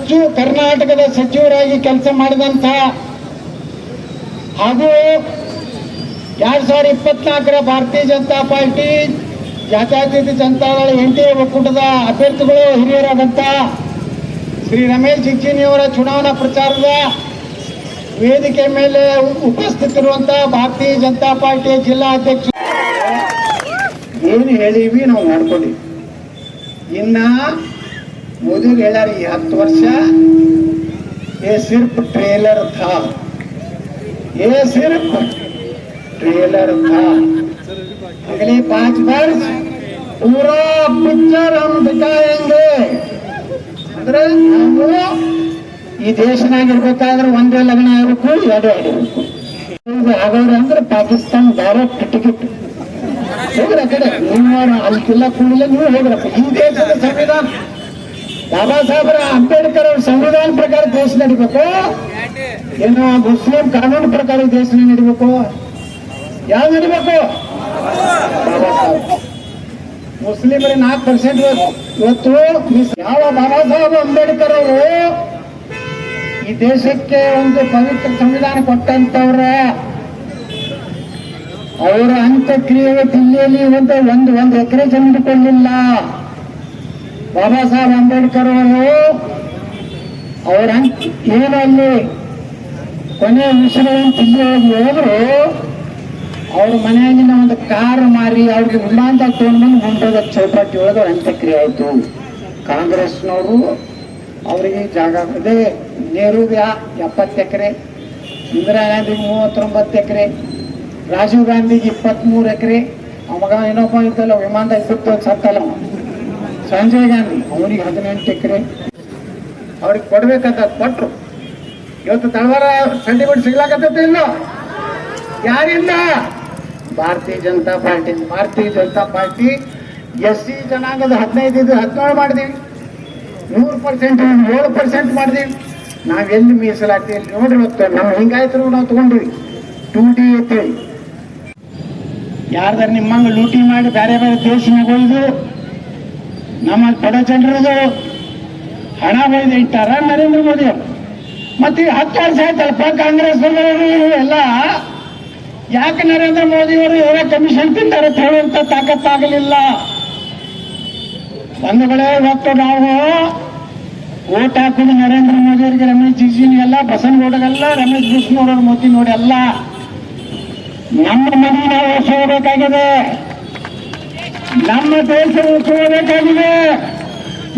ಹೆಚ್ಚು ಕರ್ನಾಟಕದ ಸಚಿವರಾಗಿ ಕೆಲಸ ಮಾಡಿದಂಥ ಹಾಗೂ ಎರಡ್ ಸಾವಿರದ ಇಪ್ಪತ್ನಾಲ್ಕರ ಭಾರತೀಯ ಜನತಾ ಪಾರ್ಟಿ ಜಾತ್ಯತೀತ ಜನತಾದಳ ಎನ್ ಡಿ ಒಕ್ಕೂಟದ ಅಭ್ಯರ್ಥಿಗಳು, ಹಿರಿಯರಾದಂಥ ಶ್ರೀ ರಮೇಶ್ ಜಿಗ್ಜಿನಿಯವರ ಚುನಾವಣಾ ಪ್ರಚಾರದ ವೇದಿಕೆ ಮೇಲೆ ಉಪಸ್ಥಿತಿರುವಂಥ ಭಾರತೀಯ ಜನತಾ ಪಾರ್ಟಿಯ ಜಿಲ್ಲಾ ಅಧ್ಯಕ್ಷ ಏನು ಹೇಳಿವಿ ನಾವು ಮಾಡ್ಕೊಂಡಿವಿ. ಇನ್ನ ಮೋದಿ ಹೇಳ್ಯಾರ ಈ ಹತ್ತು ವರ್ಷ ये सिर्फ ट्रेलर था ये सिर्फ ट्रेलर था अगले पांच वर्ष पूरा पिक्चर हम दिखाएंगे ಅಂದ್ರೆ ನಾವು ಈ ದೇಶನಾಗ ಇರ್ಬೇಕಾದ್ರೆ ಒಂದೇ ಲಗ್ನ ಆಗಬೇಕು ಎರಡು ಆಗಿರ್ಬೇಕು ಇದು ಆಗೋರು ಅಂದ್ರೆ ಪಾಕಿಸ್ತಾನ ಡೈರೆಕ್ಟ್ ಟಿಕೆಟ್ ಹೋಗ್ರ ಆ ಕಡೆ ನೀವು ಅಲ್ಲಿ ಕಿಲ್ಲ ಕೂಡಲೇ ನೀವು ಹೋಗ್ರಪ್ಪ ಈ ದೇಶದ ಸಂವಿಧಾನ ಬಾಬಾ ಸಾಹೇಬರ ಅಂಬೇಡ್ಕರ್ ಅವ್ರ ಸಂವಿಧಾನ ಪ್ರಕಾರ ದೇಶ ನಡಿಬೇಕು? ಏನು ಮುಸ್ಲಿಂ ಕಾನೂನು ಪ್ರಕಾರ ದೇಶ ನಡಿಬೇಕು? ಯಾವ ನಡಿಬೇಕು? ಮುಸ್ಲಿಮರಿಗೆ ನಾಲ್ಕು ಪರ್ಸೆಂಟ್ ಇವತ್ತು ಯಾವ ಬಾಬಾ ಸಾಹೇಬ್ ಅಂಬೇಡ್ಕರ್ ಅವರು ಈ ದೇಶಕ್ಕೆ ಒಂದು ಪವಿತ್ರ ಸಂವಿಧಾನ ಕೊಟ್ಟಂತವ್ರ, ಅವರ ಅಂತ್ಯಕ್ರಿಯೆ ದಿಲ್ಲಿಯಲ್ಲಿ ಒಂದು ಒಂದು ಒಂದು ಎಕರೆ ಜಮೀನು ಕೊಳ್ಳಿಲ್ಲ ಬಾಬಾ ಸಾಹೇಬ್ ಅಂಬೇಡ್ಕರ್ ಅವರು ಅವರ ಏನಲ್ಲಿ ಅಲ್ಲಿ ಕೊನೆ ವಿಷಯಗಳನ್ನು ತಿಂದು ಹೋದ್ರು. ಅವ್ರ ಮನೆಯಲ್ಲಿನ ಒಂದು ಕಾರ್ ಮಾರಿ ಅವ್ರಿಗೆ ವಿಮಾನದಾಗ ತಗೊಂಡು ಬಂದು ಮುಂಡೋದ ಚೌಪಾಟಿ ಒಳಗೆ ಅಂತ್ಯಕ್ರಿಯೆ ಆಯಿತು. ಕಾಂಗ್ರೆಸ್ನವರು ಅವರಿಗೆ ಜಾಗ ಅದೇ ನೆಹರೂಗೆ ಎಪ್ಪತ್ತು ಎಕರೆ, ಇಂದಿರಾ ಗಾಂಧಿಗೆ ಮೂವತ್ತೊಂಬತ್ತು ಎಕರೆ, ರಾಜೀವ್ ಗಾಂಧಿಗೆ ಇಪ್ಪತ್ತ್ಮೂರು ಎಕರೆ. ಅವಾಗ ಏನೋ ಇದ್ದಲ್ಲ ವಿಮಾನದಾಗ ಬಿಟ್ಟು ಸತ್ತಲ್ಲ. ಸಂಜಯ್ ಗಾಂಧಿ ಅವನಿಗೆ ಹದಿನೆಂಟು ಎಕರೆ. ಅವ್ರಿಗೆ ಕೊಡ್ಬೇಕಂತ ಕೊಟ್ರು. ಇವತ್ತು ತಳವಾರ ಸೆಂಟಿಮೆಂಟ್ ಸಿಗ್ಲಾಕತ್ತೈತೆ ಇಲ್ಲ ಯಾರಿಂದ? ಭಾರತೀಯ ಜನತಾ ಪಾರ್ಟಿ, ಭಾರತೀಯ ಜನತಾ ಪಾರ್ಟಿ, ಎಸ್ ಸಿ ಜನಾಂಗದ ಹದಿನೈದು ಇದು ಹದಿನೇಳು ಮಾಡಿದೀವಿ. ನೂರು ಪರ್ಸೆಂಟ್ ಏಳು ಪರ್ಸೆಂಟ್ ಮಾಡಿದೀವಿ. ನಾವೆಲ್ಲಿ ಮೀಸಲಾಗ್ತೀವಿ ಎಲ್ಲಿ ನೋಡ್ರಿ ಇವತ್ತು. ನಾವು ಹಿಂಗಾಯ್ತು ನಾವು ತಗೊಂಡಿವಿ. ಟೂ ಡಿ ಅಂತೇಳಿ. ಯಾರ್ದಾರು ನಿಮ್ಮಂಗ ಲೂಟಿ ಮಾಡಿ ಬೇರೆ ಬೇರೆ ದೇಶನಾಗ ಒಯ್ದು ನಮ್ಮ ಬಡ ಜನರದು ಹಣ ಬೈದು ಇಟ್ಟಾರ, ನರೇಂದ್ರ ಮೋದಿ ಅವರು. ಮತ್ತೆ ಹತ್ತು ವರ್ಷ ಆಯ್ತಲ್ಲಪ್ಪ, ಕಾಂಗ್ರೆಸ್ ಎಲ್ಲ. ಯಾಕೆ ನರೇಂದ್ರ ಮೋದಿ ಅವರು ಇವರ ಕಮಿಷನ್ ತಿಂತಾರೆ ಹೇಳುವಂತ ತಾಕತ್ತಾಗಲಿಲ್ಲ. ಬಂಧುಗಳೇ, ಇವತ್ತು ನಾವು ಓಟ್ ಹಾಕುದು ನರೇಂದ್ರ ಮೋದಿ ಅವರಿಗೆ ರಮೇಶ್ ಬಸನ್ ಬಸನಗೌಡಗೆಲ್ಲ ರಮೇಶ್ ಬಿಷ್ಣುವ್ರ ಮೋದಿ ನೋಡಿ ಅಲ್ಲ. ನಮ್ಮ ಮನೆ ನಾವು ಉಳಿಸ್ಕೋಬೇಕಾಗಿದೆ ನಮ್ಮ ದೇಶ ಉಳಿಸ್ಕೋಬೇಕಾಗಿದೆ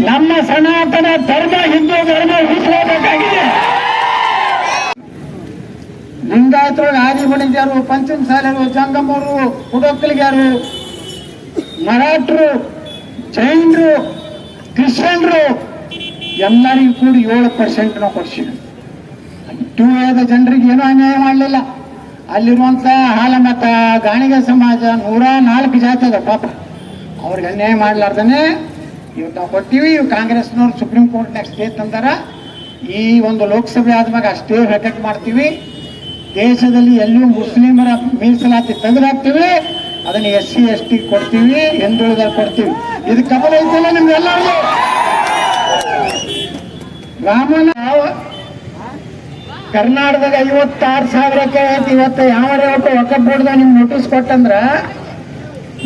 ನಮ್ಮ ಸನಾತನ ಧರ್ಮ, ಹಿಂದೂ ಧರ್ಮ ಉಳಿಸ್ಕೋಬೇಕಾಗಿದೆ ಲಿಂಗಾಯತರು ಆದಿ ಬಣಿಗ್ಯಾರು ಪಂಚಮ ಸಾಲರು ಜಂಗಮರು ಕುಡೊಕ್ಕಲಿಗ್ಯಾರು ಮರಾಠರು, ಜೈನರು, ಕ್ರಿಶ್ಚಿಯನ್ರು, ಎಲ್ಲರಿಗೂ ಕೂಡಿ ಏಳು ಪರ್ಸೆಂಟ್ ನಾವು ಕೊಡ್ಸಿದ್ವಿ ಟೂ ವೇದ ಜನರಿಗೆ ಏನೂ ಅನ್ಯಾಯ ಮಾಡಲಿಲ್ಲ. ಅಲ್ಲಿರುವಂಥ ಹಾಲಮತ, ಗಾಣಿಗ ಸಮಾಜ ನೂರ ನಾಲ್ಕು ಜಾತಿ ಅದ ಪಾಪ. ಅವ್ರಿಗೆ ಅನ್ಯಾಯ ಮಾಡಲಾರ್ದೇ ಇವತ್ತು ನಾವು ಕೊಟ್ಟಿವಿ ಇವು ಕಾಂಗ್ರೆಸ್ನವ್ರು ಸುಪ್ರೀಂ ಕೋರ್ಟ್ನಾಗ ಸ್ಟೇ ತಂದಾರ. ಈ ಒಂದು ಲೋಕಸಭೆ ಆದ್ಮೇಲೆ ಅಷ್ಟೇ ಸ್ಟೇ ಮಾಡ್ತೀವಿ. ದೇಶದಲ್ಲಿ ಎಲ್ಲೂ ಮುಸ್ಲಿಮರ ಮೀಸಲಾತಿ ತೆಗೆದಾಕ್ತೀವಿ ಅದನ್ನು ಎಸ್ ಸಿ ಎಸ್ ಟಿ ಕೊಡ್ತೀವಿ ಹಿಂದುಳಿದ ಕೊಡ್ತೀವಿ. ಇದು ಕಬಲ ಐತಲ್ಲ ನಿಮ್ಗೆಲ್ಲರಿಗೂ ರಾಮನ ಕರ್ನಾಟಕದಾಗ ಐವತ್ತಾರು ಸಾವಿರ ಇವತ್ತು ಯಾವ ಒಕ್ಕ ಒಕ್ಕ ಬೋರ್ಡ್ದಾಗ ನಿಮ್ಗೆ ನೋಟಿಸ್ ಕೊಟ್ಟಂದ್ರ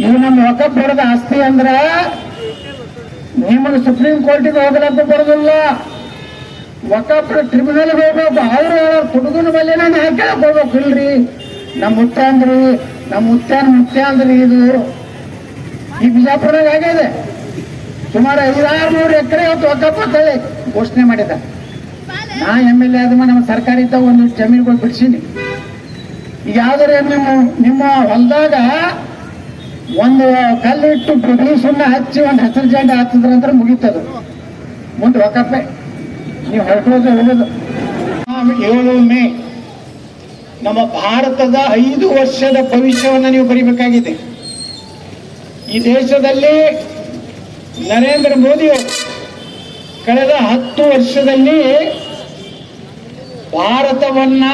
ಇವು ನಮ್ಮ ವಕಫ್ ಬರೋದ ಆಸ್ತಿ ಅಂದ್ರ ನಿಮಗೆ ಸುಪ್ರೀಂ ಕೋರ್ಟಿಗೆ ಹೋಗಲಂತ ಬರೋದಿಲ್ಲ. ಒಕ್ಕಪ್ಪ ಟ್ರಿಬ್ಯುನಲ್ ಹೋಗ್ಬೇಕು. ಅವ್ರು ಹೇಳೋ ಹುಡುಗನ ಮೇಲೆ ನಾನು ಹಾಕಳಕ್ ಹೋಗ್ಬೇಕು ಇಲ್ರಿ. ನಮ್ಮ ಮುತ್ತ ಅಂದ್ರಿ ನಮ್ಮ ಮುತ್ಯಾನ ಮುತ್ಯ ಅಂದ್ರಿ ಇದು. ಈ ಬಿಜಾಪುರದಾಗ ಆಗಿದೆ ಸುಮಾರು ಐದಾರು ನೂರು ಎಕರೆ ಇವತ್ತು ಒಕ್ಕಪ್ಪ ಹೇಳಿ ಘೋಷಣೆ ಮಾಡಿದ. ನಾ ಎಂ ಎಲ್ ಎ ಆದ್ಮ ನಮ್ಮ ಸರ್ಕಾರ ಇದ್ದ ಒಂದು ಜಮೀನುಗಳು ಬಿಡಿಸೀನಿ. ಈಗ ಯಾವ್ದಾರ ನಿಮ್ಮ ನಿಮ್ಮ ಹೊಲದಾಗ ಒಂದು ಕಲ್ಲಿಟ್ಟು ಬಿಳಿ ಸುಣ್ಣ ಹಚ್ಚಿ ಒಂದು ಹಸಿರು ಜೆಂಡ ಹಚ್ಚಿದ್ರಂದ್ರೆ ಮುಗೀತದು. ಮುಂದೆ ವಕಫೆ ನೀವು ಹೊರಟೋದು ಹೋಗೋದು ಏಳು ಮೇ ನಮ್ಮ ಭಾರತದ ಐದು ವರ್ಷದ ಭವಿಷ್ಯವನ್ನು ನೀವು ಬರಿಬೇಕಾಗಿದೆ. ಈ ದೇಶದಲ್ಲಿ ನರೇಂದ್ರ ಮೋದಿ ಅವರು ಕಳೆದ ಹತ್ತು ವರ್ಷದಲ್ಲಿ ಭಾರತವನ್ನ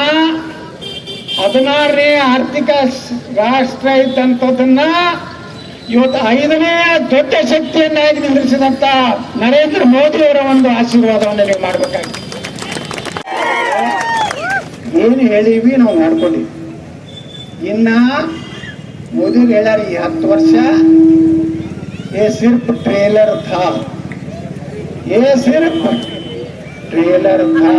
ಹದಿನಾರನೇ ಆರ್ಥಿಕ ರಾಷ್ಟ್ರ ಇದ್ದಂಥದನ್ನ ಇವತ್ತು ಐದನೇ ದೊಡ್ಡ ಶಕ್ತಿಯನ್ನಾಗಿ ನಿಂದ್ರಿಸಿದಂತ ನರೇಂದ್ರ ಮೋದಿ ಅವರ ಒಂದು ಆಶೀರ್ವಾದವನ್ನು ನೀವು ಮಾಡ್ಬೇಕಾಗಿ ಏನು ಹೇಳಿವಿ ನಾವು ಮಾಡ್ಕೊಂಡಿ ಇನ್ನ ಮೋದಿ ಹೇಳ್ಯಾರ ಈ ಹತ್ತು ವರ್ಷ ಏ ಸಿರ್ಪ್ ಟ್ರೇಲರ್ ಥಾ. ಏ ಸಿರ್ಫ್ ಟ್ರೇಲರ್ ಥಾ.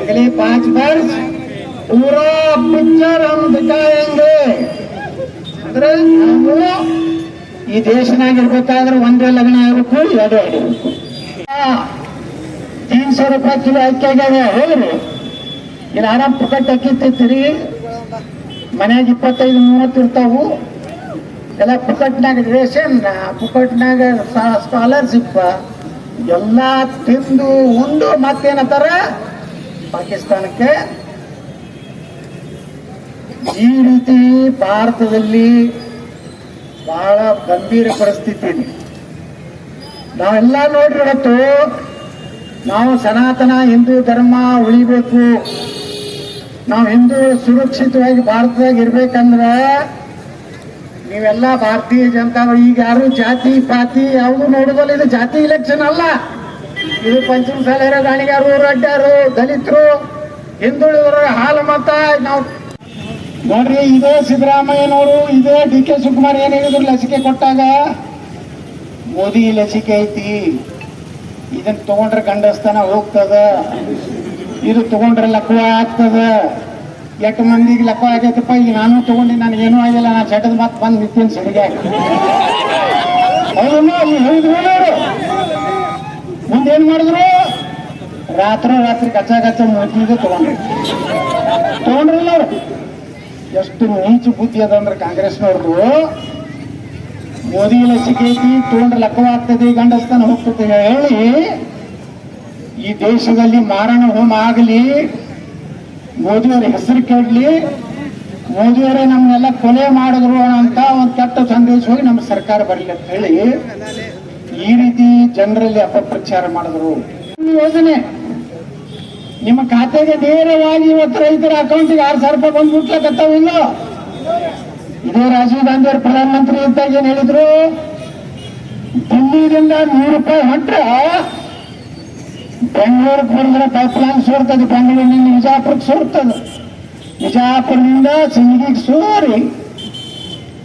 ಅಗಲೇ ಪಾಂಚ್ ವರ್ಷ पूरा पिक्चर हम दिखाएंगे ಅಂದ್ರೆ ನಾವು ಈ ದೇಶನಾಗ ಇರ್ಬೇಕಾದ್ರೆ ಒಂದೇ ಲಗ್ನ ಇರಬೇಕು ಎರಡು ಆಗಿರ್ಬೇಕು ತೀನ್ ಸಾವಿರ ರೂಪಾಯಿ ಕಿಲೋ ಅಕ್ಕಿ ಆಗ್ಯಾವ ಹೋಗ್ರಿ ಇಲ್ಲಿ ಆರಾಮ್ ಪುಕ್ಕಟ್ ಅಕ್ಕಿ ತಿಂತೀರಿ ಮನ್ಯಾಗ ಇಪ್ಪತ್ತೈದು ಮೂವತ್ತು ಇರ್ತಾವು ಎಲ್ಲ ಪುಕ್ಕಟ್ನಾಗ ರೇಷನ್ ಪುಕ್ಕಟ್ನಾಗ ಸ್ಕಾಲರ್ಶಿಪ್ ಎಲ್ಲ ತಿಂದು ಉಂಡು ಮತ್ತೇನತ್ತಾರ ಪಾಕಿಸ್ತಾನಕ್ಕೆ ಈ ರೀತಿ ಭಾರತದಲ್ಲಿ ಬಹಳ ಗಂಭೀರ ಪರಿಸ್ಥಿತಿ ಇದೆ. ನಾವೆಲ್ಲ ಇವತ್ತು ನಾವು ಸನಾತನ ಹಿಂದೂ ಧರ್ಮ ಉಳಿಬೇಕು. ನಾವು ಹಿಂದೂ ಸುರಕ್ಷಿತವಾಗಿ ಭಾರತದಾಗ ಇರ್ಬೇಕಂದ್ರ ನೀವೆಲ್ಲ ಭಾರತೀಯ ಜನತಾ ಈಗ ಯಾರು ಜಾತಿ, ಪಾತಿ ಯಾವುದು ನೋಡೋದಲ್ಲ, ಇದು ಜಾತಿ ಇಲೆಕ್ಷನ್ ಅಲ್ಲ. ಇದು ಪಂಚಮ ಸಾಲರ ಗಾಣಿಗಾರು ರಡ್ಡಾರು, ದಲಿತರು, ಹಿಂದುಳಿದವರು ಹಾಲು ಮತ ನಾವು ನೋಡ್ರಿ, ಇದೇ ಸಿದ್ದರಾಮಯ್ಯನವರು ಇದೇ ಡಿ ಕೆ ಶಿವಕುಮಾರ್ ಏನ್ ಹೇಳಿದ್ರು ಲಸಿಕೆ ಕೊಟ್ಟಾಗ? ಮೋದಿ ಲಸಿಕೆ ಐತಿ. ಇದನ್ನ ತಗೊಂಡ್ರೆ ಗಂಡಸ್ತನ ಹೋಗ್ತದ. ಇದು ತಗೊಂಡ್ರೆ ಲಕ್ವ ಆಗ್ತದ. ಎಷ್ಟು ಮಂದಿಗೆ ಲಕ್ವ ಆಗೈತಪ್ಪ? ಈಗ ನಾನು ತಗೊಂಡು, ನಾನು ಏನು ಆಗಿಲ್ಲ. ನಾನು ಚಟದ ಮಾತು ಬಂದು ನಿಂತೀನಿ ಸರಿಗೆ. ಹೌದಮ್ಮ ಹೇಳಿದ್ರು ಮುಂದೆ ಮುಂದೇನ್ ಮಾಡಿದ್ರು? ರಾತ್ರೋ ರಾತ್ರಿ ಕಚ್ಚಾ ಕಚ್ಚಾ ಮುಗಿದು ತಗೊಂಡ್ರಿ. ತಗೊಂಡ್ರಲ್ಲ ಅವ್ರು ಎಷ್ಟು ನೀಚ ಬುದ್ಧಿ ಅದ ಅಂದ್ರೆ ಕಾಂಗ್ರೆಸ್ನವ್ರದ್ದು ಮೋದಿ ಲಸಿಕೆ ಐತಿ ತಗೊಂಡ್ರೆ ಲಕ್ಕವ ಆಗ್ತದೆ, ಗಂಡಸ್ತಾನ ಹೋಗ್ತದೆ ಹೇಳಿ. ಈ ದೇಶದಲ್ಲಿ ಮಾರಣ ಹೋಮ ಆಗಲಿ, ಮೋದಿಯವರ ಹೆಸರು ಕೇಳಲಿ ಮೋದಿಯವರೇ ನಮ್ಮನ್ನೆಲ್ಲ ಕೊಲೆ ಮಾಡಿದ್ರು ಅಂತ ಒಂದು ಕೆಟ್ಟ ಸಂದೇಶ ಹೋಗಿ ನಮ್ಮ ಸರ್ಕಾರ ಬರಲಿ ಅಂತ ಹೇಳಿ ಈ ರೀತಿ ಜನರಲ್ಲಿ ಅಪಪ್ರಚಾರ ಮಾಡಿದ್ರು. ಯೋಜನೆ ನಿಮ್ಮ ಖಾತೆಗೆ ನೇರವಾಗಿ ಇವತ್ತು ರೈತರ ಅಕೌಂಟಿಗೆ ಆರು ಸಾವಿರ ರೂಪಾಯಿ ಬಂದು ಮುಟ್ಲಕತ್ತಾವಿಲ್ಲ ಇದೇ ರಾಜೀವ್ ಗಾಂಧಿ ಅವರು ಪ್ರಧಾನಮಂತ್ರಿ ಇದ್ದಾಗ ಏನ್ ಹೇಳಿದ್ರು? ದಿಲ್ಲಿದಿಂದ ನೂರು ರೂಪಾಯಿ ಹೊಂಟ್ರೆ ಬೆಂಗಳೂರಿಗೆ ಬಂದ್ರೆ ಪೈಪ್ ಲೈನ್ ಸೋರ್ತದೆ, ಬೆಂಗಳೂರಿನಿಂದ ವಿಜಾಪುರಕ್ಕೆ ಸೋರ್ತದೆ. ವಿಜಾಪುರದಿಂದ ಸಿಂಗಿಗೆ ಸೋರಿ.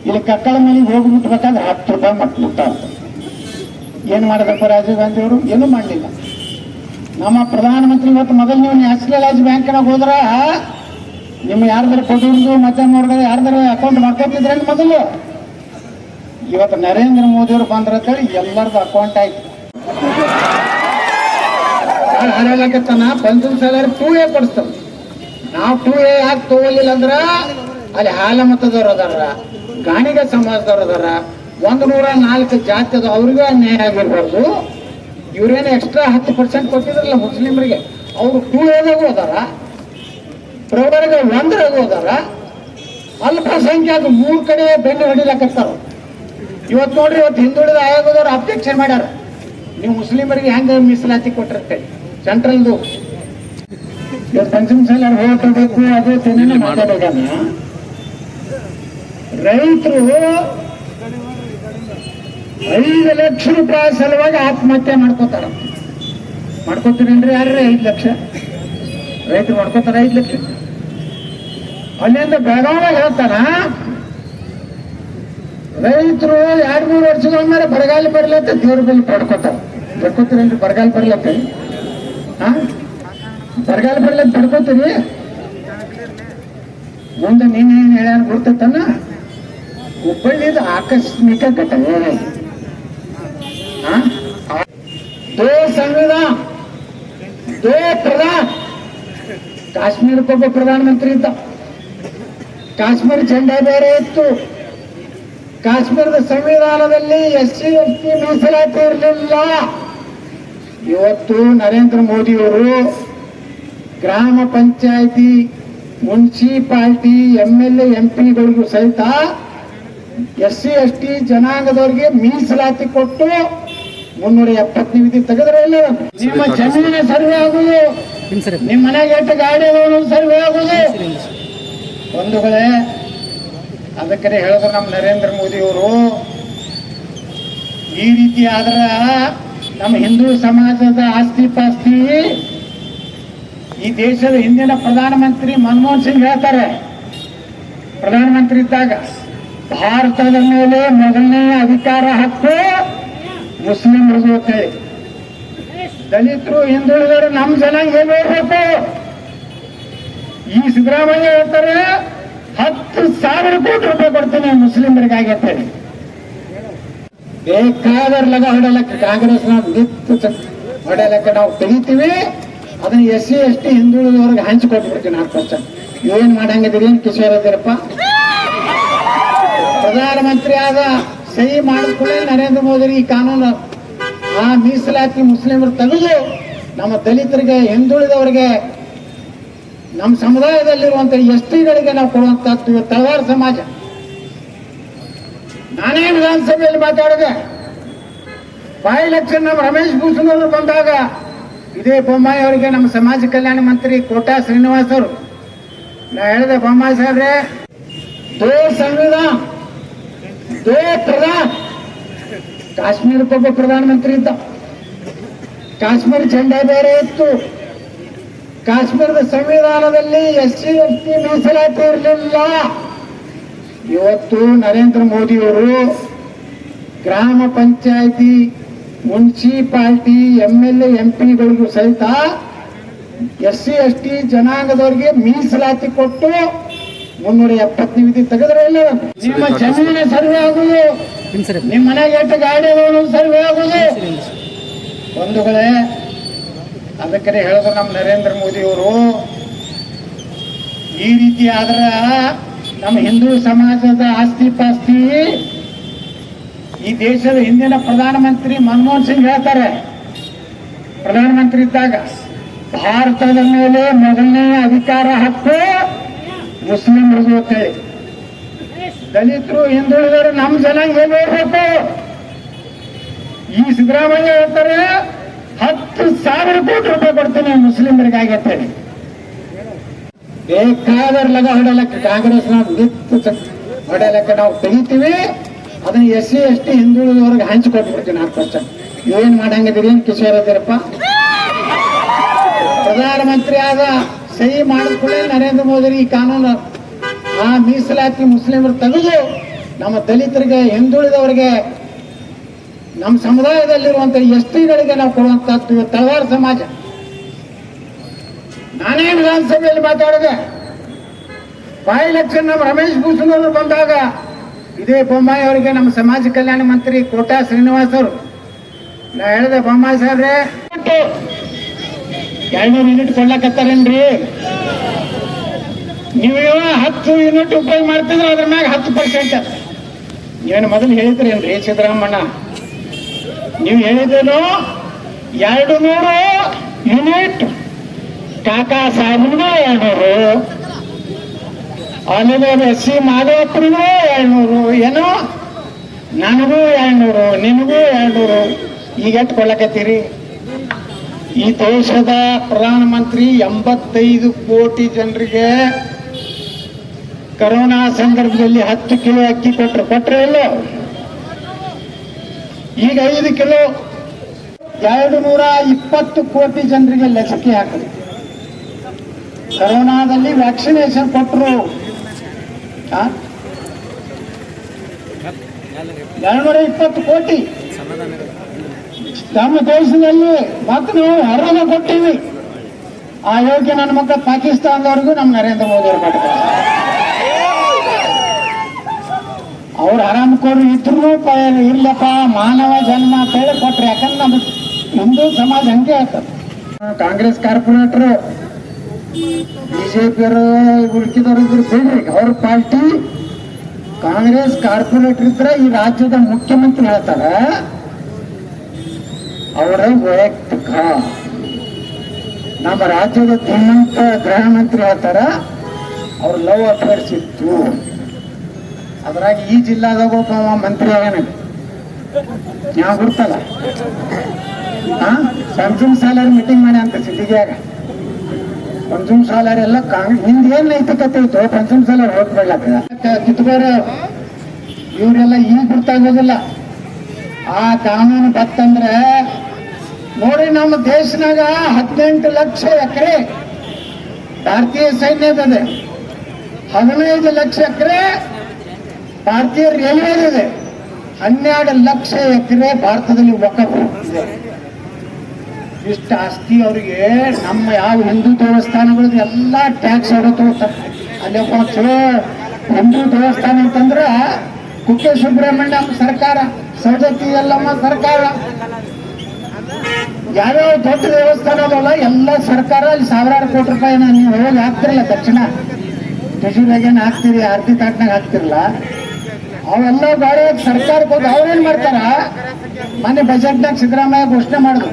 ಇಲ್ಲಿ ಕಕ್ಕಳ ಮನೆಗೆ ಹೋಗಿ ಮುಟ್ಬೇಕಾದ್ರೆ ಹತ್ತು ರೂಪಾಯಿ ಮಟ್ಟು ಮುಟ್ಟ ಏನ್ ಮಾಡಬೇಕು ರಾಜೀವ್ ಗಾಂಧಿ ಅವರು? ಏನೂ ಮಾಡಲಿಲ್ಲ. ನಮ್ಮ ಪ್ರಧಾನಮಂತ್ರಿ ಇವತ್ತು ಮೊದಲು ನೀವು ನ್ಯಾಷನಲೈಸ್ ಬ್ಯಾಂಕ್ನಾಗ ಹೋದ್ರ, ನಿಮ್ಮ ಯಾರ್ದಾರ ಕೊಡೋರ್ದು ಮತ್ತೆ ನೋಡಿದ್ರೆ ಯಾರ್ದಾರ ಅಕೌಂಟ್ ಮಾಡ್ಕೊತಿದ್ರೆ ಮೊದಲು? ಇವತ್ತು ನರೇಂದ್ರ ಮೋದಿ ಅವರು ಬಂದ್ರ ಅಂತೇಳಿ ಎಲ್ಲರದು ಅಕೌಂಟ್ ಆಯ್ತು. ಹಾಳಾಗತ್ತಾನ ಪಂಚಮ ಸಾಲ ಟೂ ಎ ಕೊಡಿಸ್ತಾವ. ನಾವು ಟೂ ಎ ಯಾಕೆ ತಗೋಲಿಲ್ಲ ಅಂದ್ರ, ಅಲ್ಲಿ ಹಾಲ ಮತದವ್ರು ಅದಾರ, ಗಾಣಿಗ ಸಮಾಜದವ್ರು ಅದಾರ. ಒಂದು ನೂರ ನಾಲ್ಕು ಜಾತಿ ಅವ್ರಿಗೂ ಅನ್ಯಾಯ ಆಗಿರ್ಬಾರ್ದು. ಇವ್ರೇನು ಎಕ್ಸ್ಟ್ರಾ ಹತ್ತು ಪರ್ಸೆಂಟ್ ಕೊಟ್ಟಿದ್ರಲ್ಲ ಮುಸ್ಲಿಮರಿಗೆ? ಅವರು ಟೂ ಎದಾಗೂ ಅದಾರ ಪ್ರವರ್ಗ ಅಲ್ಪ ಅದಾರ ಅಲ್ಪಸಂಖ್ಯಾತ ಮೂರು ಕಡೆ ಬೆನ್ನು ಹೊಡಿಲಾಕತ್ತಾರ ಇವತ್ತು ನೋಡ್ರಿ ಇವತ್ತು ಹಿಂದುಳಿದ ಆಯೋಗದವ್ರು ಅಬ್ಜೆಕ್ಷನ್ ಮಾಡ್ಯಾರ. ನೀವು ಮುಸ್ಲಿಮರಿಗೆ ಹೆಂಗ ಮೀಸಲಾತಿ ಕೊಟ್ಟಿರ್ತೇವೆ ಸೆಂಟ್ರಲ್ದು ಹೋಗಬೇಕು ಅದು ತಿನ್ನ ಮಾತಾಡೋದನ್ನ ರೈತರು ಐದು ಲಕ್ಷ ರೂಪಾಯಿ ಸಲುವಾಗಿ ಆತ್ಮಹತ್ಯೆ ಮಾಡ್ಕೋತಾರ. ಮಾಡ್ಕೋತೀರೇನ್ರಿ ಯಾರ್ರಿ ಐದು ಲಕ್ಷ? ರೈತರು ಮಾಡ್ಕೋತಾರ ಐದು ಲಕ್ಷ? ಅಲ್ಲಿಂದ ಬೆಳಗಾವಿ ಹೇಳ್ತಾನ, ರೈತರು ಎರಡ್ ಮೂರು ವರ್ಷಗಳ ಮೇಲೆ ಬರಗಾಲ ಬರ್ಲತ್ತ ದೇವ್ರ ಬಿಲ್ ಪಡ್ಕೋತಾರ ಪಡ್ಕೋತೀರೇನ್ರಿ ಬರಗಾಲ ಬರ್ಲತ್ತ ಹಾ? ಬರಗಾಲ ಬರ್ಲತ್ತ ಪಡ್ಕೋತೀರಿ ಮುಂದೆ ನೀನೇನು ಹೇಳ್ಯಾನ ಗುರ್ತೈತನ ಹುಬ್ಬಳ್ಳಿದ ಆಕಸ್ಮಿಕ ಘಟನೆ? दो संविधान दो प्रधान ಕಾಶ್ಮೀರಕ್ಕೊಬ್ಬ ಪ್ರಧಾನಮಂತ್ರಿ ಇದ್ದ ಕಾಶ್ಮೀರ ಜೆಂಡಾ ಬೇರೆ ಇತ್ತು ಕಾಶ್ಮೀರದ ಸಂವಿಧಾನದಲ್ಲಿ ಎಸ್ ಸಿ ಎಸ್ ಟಿ ಮೀಸಲಾತಿ ಇರಲಿಲ್ಲ ಇವತ್ತು ನರೇಂದ್ರ ಮೋದಿಯವರು ಗ್ರಾಮ panchayat municipality M L A M ಪಿಗಳಿಗೂ ಸಹಿತ ಎಸ್ ಸಿ ಎಸ್ ಟಿ ಜನಾಂಗದವರಿಗೆ ಮೀಸಲಾತಿ ಕೊಟ್ಟು ಮುನ್ನೂರ ಎಪ್ಪತ್ತು ವಿಧಿ ತೆಗೆದ್ರೆ ಇಲ್ಲ ನಿಮ್ಮ ಜಮೀನು ಸರ್ವೆ ಆಗುದು ನಿಮ್ಮ ಮನೆಗೆ ಎಷ್ಟು ಗಾಡಿ ಸರ್ವೆ ಆಗುದು ಬಂಧುಗಳೇ ಅದಕ್ಕೆ ಹೇಳಿದ್ರು ನಮ್ಮ ನರೇಂದ್ರ ಮೋದಿ ಅವರು ಈ ರೀತಿ ಆದ್ರ ನಮ್ಮ ಹಿಂದೂ ಸಮಾಜದ ಆಸ್ತಿ ಪಾಸ್ತಿ ಈ ದೇಶದ ಹಿಂದಿನ ಪ್ರಧಾನಮಂತ್ರಿ ಮನಮೋಹನ್ ಸಿಂಗ್ ಹೇಳ್ತಾರೆ. ಪ್ರಧಾನಮಂತ್ರಿ ಇದ್ದಾಗ ಭಾರತದ ಮೇಲೆ ಮೊದಲನೇ ಅಧಿಕಾರ ಹಕ್ಕು. ಮುಸ್ಲಿಮರದು ಜೊತೆ ದಲಿತರು ಹಿಂದುಳಿದರು ನಮ್ಮ ಜನಾಂಗ ಹೇಳ್ಬೇಕು ಈ ಸಿದ್ದರಾಮಯ್ಯ ಹೇಳ್ತಾರೆ, ಹತ್ತು ಸಾವಿರ ಕೋಟಿ ರೂಪಾಯಿ ಕೊಡ್ತೀನಿ ಮುಸ್ಲಿಮರಿಗಾಗತ್ತೆ ಬೇಕಾದ್ರೆ ಲಗ ಹೊಡೆಯಲಕ್ಕೆ ಕಾಂಗ್ರೆಸ್ ನಾವು ನಿತ್ತು ಹೊಡೆಯಲಕ್ಕೆ ನಾವು ತೆಗಿತೀವಿ ಅದನ್ನ ಎಸ್ ಸಿ, ಎಸ್ ಟಿ ಹಿಂದುಳಿದವ್ರಿಗೆ ಹಂಚಿಕೊಟ್ಬಿಡ್ತೀವಿ ನಾಲ್ಕು ವರ್ಷ. ಏನ್ ಮಾಡಂಗಿದ್ರಿ ಏನ್ ಕಿಶೋರ್ ಅದಿರಪ್ಪ. ಪ್ರಧಾನಮಂತ್ರಿ ಆದ ಸಹಿ ಮಾಡಿದ್ಕೊಳ್ಳೆ ನರೇಂದ್ರ ಮೋದಿ ಈ ಕಾನೂನು, ಆ ಮೀಸಲಾತಿ ಮುಸ್ಲಿಮರು ತೆಗೆದು ನಮ್ಮ ದಲಿತರಿಗೆ ಹಿಂದುಳಿದವರಿಗೆ ನಮ್ಮ ಸಮುದಾಯದಲ್ಲಿರುವಂತ ಎಸ್ ಟಿಗಳಿಗೆ ನಾವು ಕೊಡುವಂಥದ್ದು ತಳವಾರ ಸಮಾಜ. ನಾನೇ ವಿಧಾನಸಭೆಯಲ್ಲಿ ಮಾತಾಡಿದೆ. ಬೈ ಎಲೆಕ್ಷನ್ ನಮ್ಮ ರಮೇಶ್ ಭೂಷಣ್ ಅವರು ಬಂದಾಗ ಇದೇ ಬೊಮ್ಮಾಯಿ ಅವರಿಗೆ ನಮ್ಮ ಸಮಾಜ ಕಲ್ಯಾಣ ಮಂತ್ರಿ ಕೋಟಾ ಶ್ರೀನಿವಾಸ್ ಅವರು. ನಾ ಹೇಳಿದೆ ಬೊಮ್ಮಾಯಿ ಸಾಹೇಬ್ರೆ ದೇವ್ ಸಂವಿಧಾನ ದೋ ಪ್ರಧಾನ್ ಕಾಶ್ಮೀರಕ್ಕೊಬ್ಬ ಪ್ರಧಾನಮಂತ್ರಿ ಇದ್ದ. ಕಾಶ್ಮೀರ ಜೆಂಡಾ ಬೇರೆ ಇತ್ತು. ಕಾಶ್ಮೀರದ ಸಂವಿಧಾನದಲ್ಲಿ ಎಸ್ ಸಿ, ಎಸ್ ಟಿ ಮೀಸಲಾತಿ ಇರಲಿಲ್ಲ. ಇವತ್ತು ನರೇಂದ್ರ ಮೋದಿಯವರು ಗ್ರಾಮ panchayat, municipality M L A M ಪಿಗಳಿಗೂ ಸಹಿತ ಎಸ್ ಸಿ, ಎಸ್ ಟಿ ಜನಾಂಗದವರಿಗೆ ಮೀಸಲಾತಿ ಕೊಟ್ಟು ಮುನ್ನೂರ ಎಪ್ಪತ್ತು ವಿಧಿ ತೆಗೆದ್ರೆ ಇಲ್ಲ. ನಿಮ್ಮ ಜಮೀನ ಸರ್ವೆ ಆಗುದು ನಿಮ್ಮ ಮನೆಗೆ ಎಷ್ಟು ಗಾಡಿ ಸರ್ವೆ ಸರ್ವೆ ಆಗುದು ಬಂಧುಗಳೇ ಅದಕ್ಕೆ ಹೇಳಿದ್ರು ನಮ್ಮ ನರೇಂದ್ರ ಮೋದಿ ಅವರು ಈ ರೀತಿ ಆದ್ರ ನಮ್ಮ ಹಿಂದೂ ಸಮಾಜದ ಆಸ್ತಿ ಪಾಸ್ತಿ ಈ ದೇಶದ ಹಿಂದಿನ ಪ್ರಧಾನಮಂತ್ರಿ ಮನಮೋಹನ್ ಸಿಂಗ್ ಹೇಳ್ತಾರೆ. ಪ್ರಧಾನಮಂತ್ರಿ ಇದ್ದಾಗ ಭಾರತದ ಮೇಲೆ ಮೊದಲನೇ ಅಧಿಕಾರ ಹಕ್ಕು. ಜೊತೆ ಹೇಳಿ ದಲಿತರು ಹಿಂದುಳಿದರು ನಮ್ಮ ಜನಾಂಗ ನೋಡ್ಬೇಕು ಈ ಸಿದ್ದರಾಮಯ್ಯ ಹೇಳ್ತಾರೆ, ಹತ್ತು ಸಾವಿರ ಕೋಟಿ ರೂಪಾಯಿ ಕೊಡ್ತೀನಿ ಮುಸ್ಲಿಮರಿಗೆ ಹೇಳಿ ಬೇಕಾದವ್ರ ಲಗ ಹೊಡೆಯಲಕ್ಕ ಕಾಂಗ್ರೆಸ್ ನಾವು ನಿತ್ತು ಹೊಡೆಯಲಕ್ಕ ನಾವು ತೆಗಿತೀವಿ. ಅದನ್ನ ಎಸ್ ಸಿ, ಎಸ್ ಟಿ, ಹಿಂದುಳಿದವ್ರಿಗೆ ಹಂಚಿಕೊಟ್ಬಿಡ್ತೀನಿ ನಾಲ್ಕು ಪರ್ಸೆಂಟ್ ಏನ್ ಮಾಡಂಗಿದ್ರಿ ಏನ್ ಕಿಶೋರ್ ಅದಿರಪ್ಪ? ಪ್ರಧಾನಮಂತ್ರಿ ಆದ ಸಹಿ ಕೂಡ ನರೇಂದ್ರ ಮೋದಿ ಈ ಕಾನೂನು ಆ ಮೀಸಲಾತಿ ಮುಸ್ಲಿಮರು ತೆಗೆದು ನಮ್ಮ ದಲಿತರಿಗೆ ಹಿಂದುಳಿದವರಿಗೆ ನಮ್ಮ ಸಮುದಾಯದಲ್ಲಿರುವಂತ ಎಸ್ ಟಿಗಳಿಗೆ ನಾವು ಕೊಡುವಂತಹ ತಳವಾರ ಸಮಾಜ. ನಾನೇ ವಿಧಾನಸಭೆಯಲ್ಲಿ ಮಾತಾಡಿದೆ. ಬೈ ಎಲೆಕ್ಷನ್ ನಮ್ಮ ರಮೇಶ್ ಭೂಷಣ್ ಅವರು ಬಂದಾಗ ಇದೇ ಬೊಮ್ಮಾಯಿ ಅವರಿಗೆ ನಮ್ಮ ಸಮಾಜ ಕಲ್ಯಾಣ ಮಂತ್ರಿ ಕೋಟಾ ಶ್ರೀನಿವಾಸ್ ಅವರು. ನಾ ಹೇಳಿದೆ, ಬೊಮ್ಮಾಯಿ ಸಾಹೇಬ್ರೆ ಎರಡ್ನೂರು ಯೂನಿಟ್ ಕೊಡ್ಲಕತ್ತಾರೇನ್ರಿ? ನೀವು ಹತ್ತು ಯೂನಿಟ್ ಉಪಯೋಗ ಮಾಡ್ತಿದ್ರೆ ಅದ್ರ ಮ್ಯಾಗ ಹತ್ತು ಪರ್ಸೆಂಟ್ ಏನು ಮೊದಲು ಹೇಳಿದ್ರೇನ್ರಿ, ಸಿದ್ದರಾಮಣ್ಣ? ನೀವು ಹೇಳಿದೇನು ಎರಡು ನೂರು ಯೂನಿಟ್ ಕಾಕಾ ಸಾಹೇಬ್ರಿಗೂ ಎರಡ್ನೂರು ಆಮೇಲೆ ಎಸ್ ಸಿ ಮಾಧವಪ್ಪನಿಗೂ ಎರಡ್ನೂರು ಏನೋ? ನನಗೂ ಎರಡ್ನೂರು ನಿನಗೂ ಎರಡ್ನೂರು ಈಗ ಎತ್ಕೊಳ್ಳಕತ್ತೀರಿ ಈ ದೇಶದ ಪ್ರಧಾನಮಂತ್ರಿ ಎಂಬತ್ತೈದು ಕೋಟಿ ಜನರಿಗೆ ಕರೋನಾ ಸಂದರ್ಭದಲ್ಲಿ ಹತ್ತು ಕಿಲೋ ಅಕ್ಕಿ ಕೊಟ್ರು. ಕೊಟ್ರೆ ಇಲ್ಲ ಈಗ ಐದು ಕಿಲೋ. ಎರಡು ನೂರ ಇಪ್ಪತ್ತು ಕೋಟಿ ಜನರಿಗೆ ಲಸಿಕೆ ಹಾಕಿದ್ರು ಕರೋನಾದಲ್ಲಿ ವ್ಯಾಕ್ಸಿನೇಷನ್ ಕೊಟ್ಟರು ಎರಡ್ನೂರ ಇಪ್ಪತ್ತು ಕೋಟಿ. ನಮ್ಮ ದೇಶದಲ್ಲಿ ಮಕ್ಕಳು ನಾವು ಕೊಟ್ಟಿವಿ. ಆ ಯೋಗ್ಯ ನನ್ನ ಮಕ್ಕಳು ಪಾಕಿಸ್ತಾನದವರೆಗೂ ನಮ್ಮ ನರೇಂದ್ರ ಮೋದಿ ಅವರು ಕೊಟ್ಟಿದ್ದಾರೆ. ಅವ್ರು ಕೊಡ್ರಿ ಇದ್ರು ಇರ್ಲಪ್ಪ ಮಾನವ ಜನ್ಮ ಅಂತ ಹೇಳಿ ಕೊಟ್ರು ಯಾಕಂದ್ರೆ ನಮ್ಮ ಹಿಂದೂ ಸಮಾಜ ಹಂಗೆ ಆಯ್ತದ ಕಾಂಗ್ರೆಸ್ ಕಾರ್ಪೊರೇಟರ್ ಬಿಜೆಪಿಯವರು ಅವರು ಇದ್ರು ಅವ್ರ ಪಾರ್ಟಿ ಕಾಂಗ್ರೆಸ್ ಕಾರ್ಪೊರೇಟರ್ ಇದ್ರೆ ಈ ರಾಜ್ಯದ ಮುಖ್ಯಮಂತ್ರಿ ಹೇಳ್ತಾರೆ ಅವರ ವೈಯಕ್ತಿಕ ನಮ್ಮ ರಾಜ್ಯದ ಧೀಮಂತ ಗೃಹ ಮಂತ್ರಿ ಅವ್ರ ಲವ್ ಅಫೇರ್ಸ್ ಇತ್ತು. ಅದ್ರಾಗ ಈ ಜಿಲ್ಲಾದಾಗ ಒಬ್ಬ ಮಂತ್ರಿ ಆಗ್ಯಾನ ಯಾವ ಗುರ್ತಲ್ಲ? ಹಾ ಸಾಲಾರ್ ಮೀಟಿಂಗ್ ಮಾಡಿ ಅಂತ ಸಿಟಿಗ್ಯಾಗ ಪಂಚಮ ಸಾಲಾರ್ ಎಲ್ಲ ನಿಂದ ಏನ್ ನೈತಿಕತೆ ಇತ್ತು? ಪಂಚಮ ಸಾಲಾರ ಹೋಗ್ಬೇಡಕ್ಕ ಕಿತ್ಕೋರ, ಇವರೆಲ್ಲ ಈಗ ಗುರ್ತಾಗೋದಿಲ್ಲ. ಆ ಕಾನೂನು ಬತ್ತಂದ್ರೆ ನೋಡಿ ನಮ್ಮ ದೇಶನಾಗ ಹದಿನೆಂಟು ಲಕ್ಷ ಎಕರೆ ಭಾರತೀಯ ಸೈನ್ಯದಿದೆ ಹದಿನೈದು ಲಕ್ಷ ಎಕರೆ ಭಾರತೀಯ ರೈಲ್ವೆದಿದೆ ಹನ್ನೆರಡು ಲಕ್ಷ ಎಕರೆ ಭಾರತದಲ್ಲಿ ಒಕ್ಕ ಇಷ್ಟು ಆಸ್ತಿ ಅವರಿಗೆ ನಮ್ಮ ಯಾವ ಹಿಂದೂ ದೇವಸ್ಥಾನಗಳದ್ದು ಎಲ್ಲ ಟ್ಯಾಕ್ಸ್ ಅವರು ತಗೋತಾರೆ ಅಲ್ಲಿ ಚಲೋ ಹಿಂದೂ ದೇವಸ್ಥಾನ ಅಂತಂದ್ರೆ ಕುಕ್ಕೆ ಸುಬ್ರಹ್ಮಣ್ಯ ಸರ್ಕಾರ, ಸವದತ್ತಿ ಎಲ್ಲಮ್ಮ ಸರ್ಕಾರ. ಯಾವ್ಯಾವ ದೊಡ್ಡ ದೇವಸ್ಥಾನ ಅಲ್ಲ ಎಲ್ಲ ಸರ್ಕಾರ ಅಲ್ಲಿ ಸಾವಿರಾರು ಕೋಟಿ ರೂಪಾಯಿನ ನೀವು ಹೋಗಿ ಹಾಕ್ತಿರಲ್ಲ ತಕ್ಷಣ ತಿಜುರಾಗೇನು ಹಾಕ್ತೀರಿ ಆರ್ತಿ ತಾಟ್ನಾಗ ಹಾಕ್ತಿರಲ್ಲ. ಅವೆಲ್ಲ ಸರ್ಕಾರ ಸರ್ಕಾರಕ್ಕೆ ಹೋಗಿ ಅವ್ರೇನ್ ಮಾಡ್ತಾರ? ಮನೆ ಬಜೆಟ್ನಾಗ ಸಿದ್ದರಾಮಯ್ಯ ಘೋಷಣೆ ಮಾಡಿದ್ರು.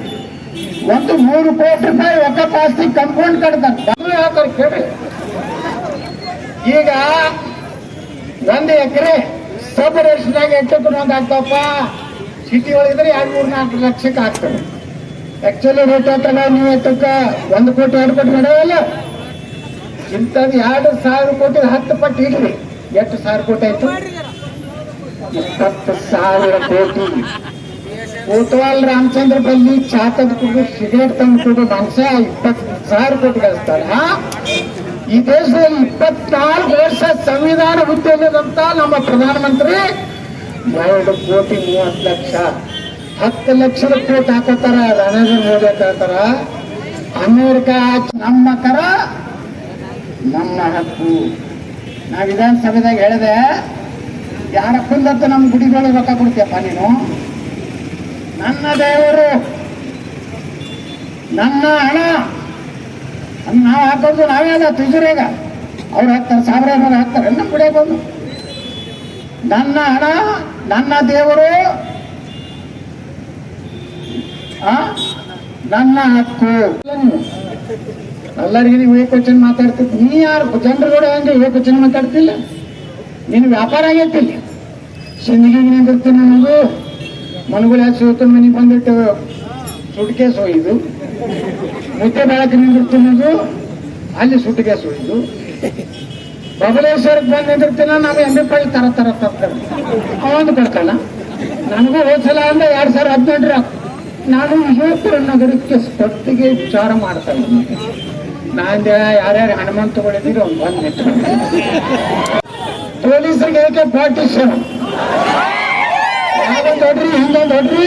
ಒಂದು ಮೂರು ಕೋಟಿ ರೂಪಾಯಿ ಒಕ್ಕಪ್ಪ ಆಸ್ತಿ ಕಂಪೌಂಡ್ ಕಟ್ತಾರೆ. ಕೇಳಿ. ಈಗ ಒಂದು ಎಕರೆ ಸಬ್ ರೇಷನ್ಯಾಗ ಎಂಟು ಆಗ್ತಾವಪ್ಪ ಸಿಟಿ ಒಳಗಿದ್ರೆ ಎರಡು ಮೂರು ನಾಲ್ಕು ಲಕ್ಷಕ್ಕೆ ಆಗ್ತವೆ ಆಕ್ಚುಲಿ ರೇಟ್ ಆತಲ್ಲ ನೀವು ಎತ್ತಕ್ಕ? ಒಂದು ಕೋಟಿ, ಎರಡು ಕೋಟಿ ನಡೆಯಲ್ಲ. ಇಂಥದ್ದು ಎರಡು ಸಾವಿರ ಕೋಟಿ ಹತ್ತು ಪಟ್ಟು ಇಡ್ರಿ. ಎಷ್ಟು ಸಾವಿರ ಕೋಟಿ ಆಯ್ತು? ಇಪ್ಪತ್ತು ಸಾವಿರ ಕೋಟಿ. ಕೋಟ್ವಾಲ್ ರಾಮಚಂದ್ರ ಬಲ್ಲಿ ಚಾತದ ತಂದು ಕುಡಿದು ಸಿಗರೇಟ್ ತಂದು ಕುಡಿದು ಮನುಷ್ಯ ಇಪ್ಪತ್ತು ಸಾವಿರ ಕೋಟಿ ಗಳಿಸ್ತಾರ. ಈ ದೇಶದಲ್ಲಿ ಇಪ್ಪತ್ನಾಲ್ಕು ವರ್ಷ ಸಂವಿಧಾನ ಹುದ್ದೆಯಲ್ಲಿದಂತ ನಮ್ಮ ಪ್ರಧಾನಮಂತ್ರಿ. ಎರಡು ಕೋಟಿ ಮೂವತ್ತು ಲಕ್ಷ. ಹತ್ತು ಲಕ್ಷದ ಕೋಟಿ ಹಾಕೋತಾರ ನರೇಂದ್ರ ಮೋದಿ ಅಂತ ಹೇಳ್ತಾರ. ಅಮೇರಿಕ ನಮ್ಮ ಕರ, ನಮ್ಮ ಹಕ್ಕು. ನಾ ವಿಧಾನಸಭೆದಾಗ ಹೇಳಿದೆ, ಯಾರ ಕುಂದತ್ತ ನಮ್ಮ ಗುಡಿಗಳು ರೊಕ್ಕ ಕೊಡ್ತೀಯಪ್ಪ ನೀನು? ನನ್ನ ದೇವರು, ನನ್ನ ಹಣ. ನಾವು ಹಾಕೋದು ನಾವೇ ಅದ ತುಜುರೇಗ. ಅವ್ರು ಹಾಕ್ತಾರೆ, ಸಾವಿರ ಹಾಕ್ತಾರೆ ನಮ್ಮ ಗುಡಿಯಾಗ ನನ್ನ ಹಣ, ನನ್ನ ದೇವರು ನನ್ನ ಹಕ್ಕು. ಎಲ್ಲರಿಗೆ ನೀವು ಏಕವಚನ ಮಾತಾಡ್ತಿದ್ ನೀ ಯಾರು ಜನರು ಕೂಡ ಹಂಗೆ ಏಕವಚನ ಮಾತಾಡ್ತಿಲ್ಲ? ನೀನು ವ್ಯಾಪಾರ ಆಗೈತಿಲ್ಲ. ಸಿಂಧಿಗೆ ನಿಂದಿರ್ತೀನಿ ನನಗೂ. ಮನಗಳು ಯಾಕೆ ಮನೆ ಮನೆಗೆ ಬಂದಿಟ್ಟು ಸುಟ್ಕೇಸ್ ಒಯ್ದು ಮುದ್ದೆ ಬೆಳಕು ನಿಂದಿರ್ತೀನಿ ಅದು ಅಲ್ಲಿ ಸುಟ್ಕೇಸ್ ಒಯ್ದು ಬಬಲೇಶ್ವರಕ್ಕೆ ಬಂದು ನಿಂದಿರ್ತೀನ ನಾವು ಎಮ್ಮೆ ಪಳ್ಳಿ ತರ ತರ ತರ್ತಾರೆ ಅವನು ಕೊಡ್ತಾನ. ನನಗೂ ಹೋದ್ಸಲ ಅಂದ್ರೆ ಎರಡು ಸಾವಿರ ಹದಿನೆಂಟರ ನಾನು ಯುವಕರ ನಗರಕ್ಕೆ ಸ್ಪರ್ಧೆಗೆ ವಿಚಾರ ಮಾಡ್ತಾ ಇದ್ದೀನಿ. ನಾನು ಯಾರ್ಯಾರು ಹನುಮಂತ ತಗೊಳಿದ್ದೀರಿ ಅವ್ನು ಬಂದು ಪೊಲೀಸರಿಗೆ ಏಕೆ ಪಾರ್ಟಿಷನ್? ಅದೊಂದು ಹೊಡ್ರಿ ಹಿಂದೊಂದು ಹೊಡ್ರಿ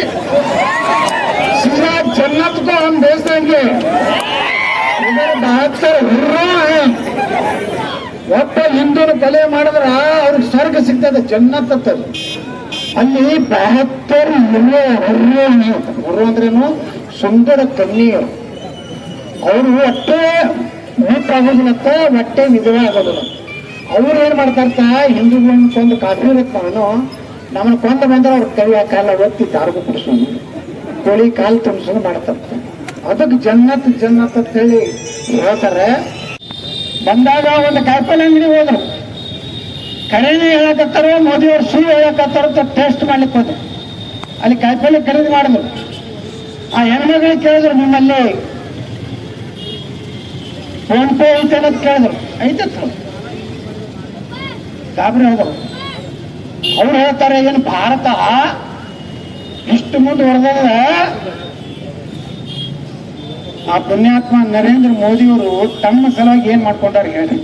ಸಿರಾ ಜನ್ನತ್ಕೋ ನಮ್ಮ ದೇಶದಂಗೆ ಇದರ ಬಹತ್ತರ ಹುರ್ರೋ ಕೊಲೆ ಮಾಡಿದ್ರ ಅವ್ರಿಗೆ ಸ್ವರ್ಗ ಸಿಗ್ತದೆ ಜನ್ನತ್ತದ ಅಲ್ಲಿ ಬಹತ್ತರ್ ಅಂದ್ರೇನು ಸುಂದರ ಕನ್ನಿಯರು ಅವರು ಹೊಟ್ಟೆ ಮೂಟಾಗೋದಿಲ್ಲತ್ತ ಹೊಟ್ಟೆ ನಿಜವೇ ಆಗೋದಿಲ್ಲ ಅವ್ರು ಏನ್ ಮಾಡ್ತಾರತ್ತ ಹಿಂದೂಗಳನ್ನ ಕೊಂದು ಕಾಫಿ ನಾನು ನಮ್ಮನ್ನ ಕೊಂದ ಬಂದ್ರೆ ಅವ್ರ ಕೈಯ ಕಾಲ ಒತ್ತಿ ದಾರ್ಗು ಕುಡಿಸೋದು ಕೋಳಿ ಕಾಲು ತುಂಬಿಸೋದು ಮಾಡ್ತಾರೆ ಅದಕ್ಕೆ ಜನ್ನತ್ ಜನ್ನತ್ ಅಂತ ಹೇಳಿ ಹೇಳ್ತಾರೆ. ಬಂದಾಗ ಒಂದು ಕಾಯಿಪಲ್ಲೆ ಅಂಗಡಿ ಹೋದ್ರು. ಕರೆನೇ ಹೇಳಕತ್ತಾರೋ ಮೋದಿ ಅವ್ರು ಸುಳ್ಳು ಹೇಳಕತ್ತಾರೋ ಟೆಸ್ಟ್ ಮಾಡ್ಲಿಕ್ಕೆ ಹೋದೆ. ಅಲ್ಲಿ ಕಾಯಿಪಲ್ಲೆ ಖರೀದಿ ಮಾಡಿದ್ರು. ಆ ಹೆಣ್ಮಗಳಿಗೆ ಕೇಳಿದ್ರು ನಿಮ್ಮಲ್ಲಿ ಫೋನ್ ಪೇ ಐತೆ ಅನ್ನೋದು ಕೇಳಿದ್ರು. ಐತತ್ತು ಗಾಬರಿ ಹೋದ್ರು ಅವ್ರು ಹೇಳ್ತಾರೆ, ಏನು ಭಾರತ? ಇಷ್ಟು ಮುಂದುವರೆದ ಆ ಪುಣ್ಯಾತ್ಮ ನರೇಂದ್ರ ಮೋದಿಯವರು ತಮ್ಮ ಸಲುವಾಗಿ ಏನ್ ಮಾಡ್ಕೊಂಡಾರ ಹೇಳಿ.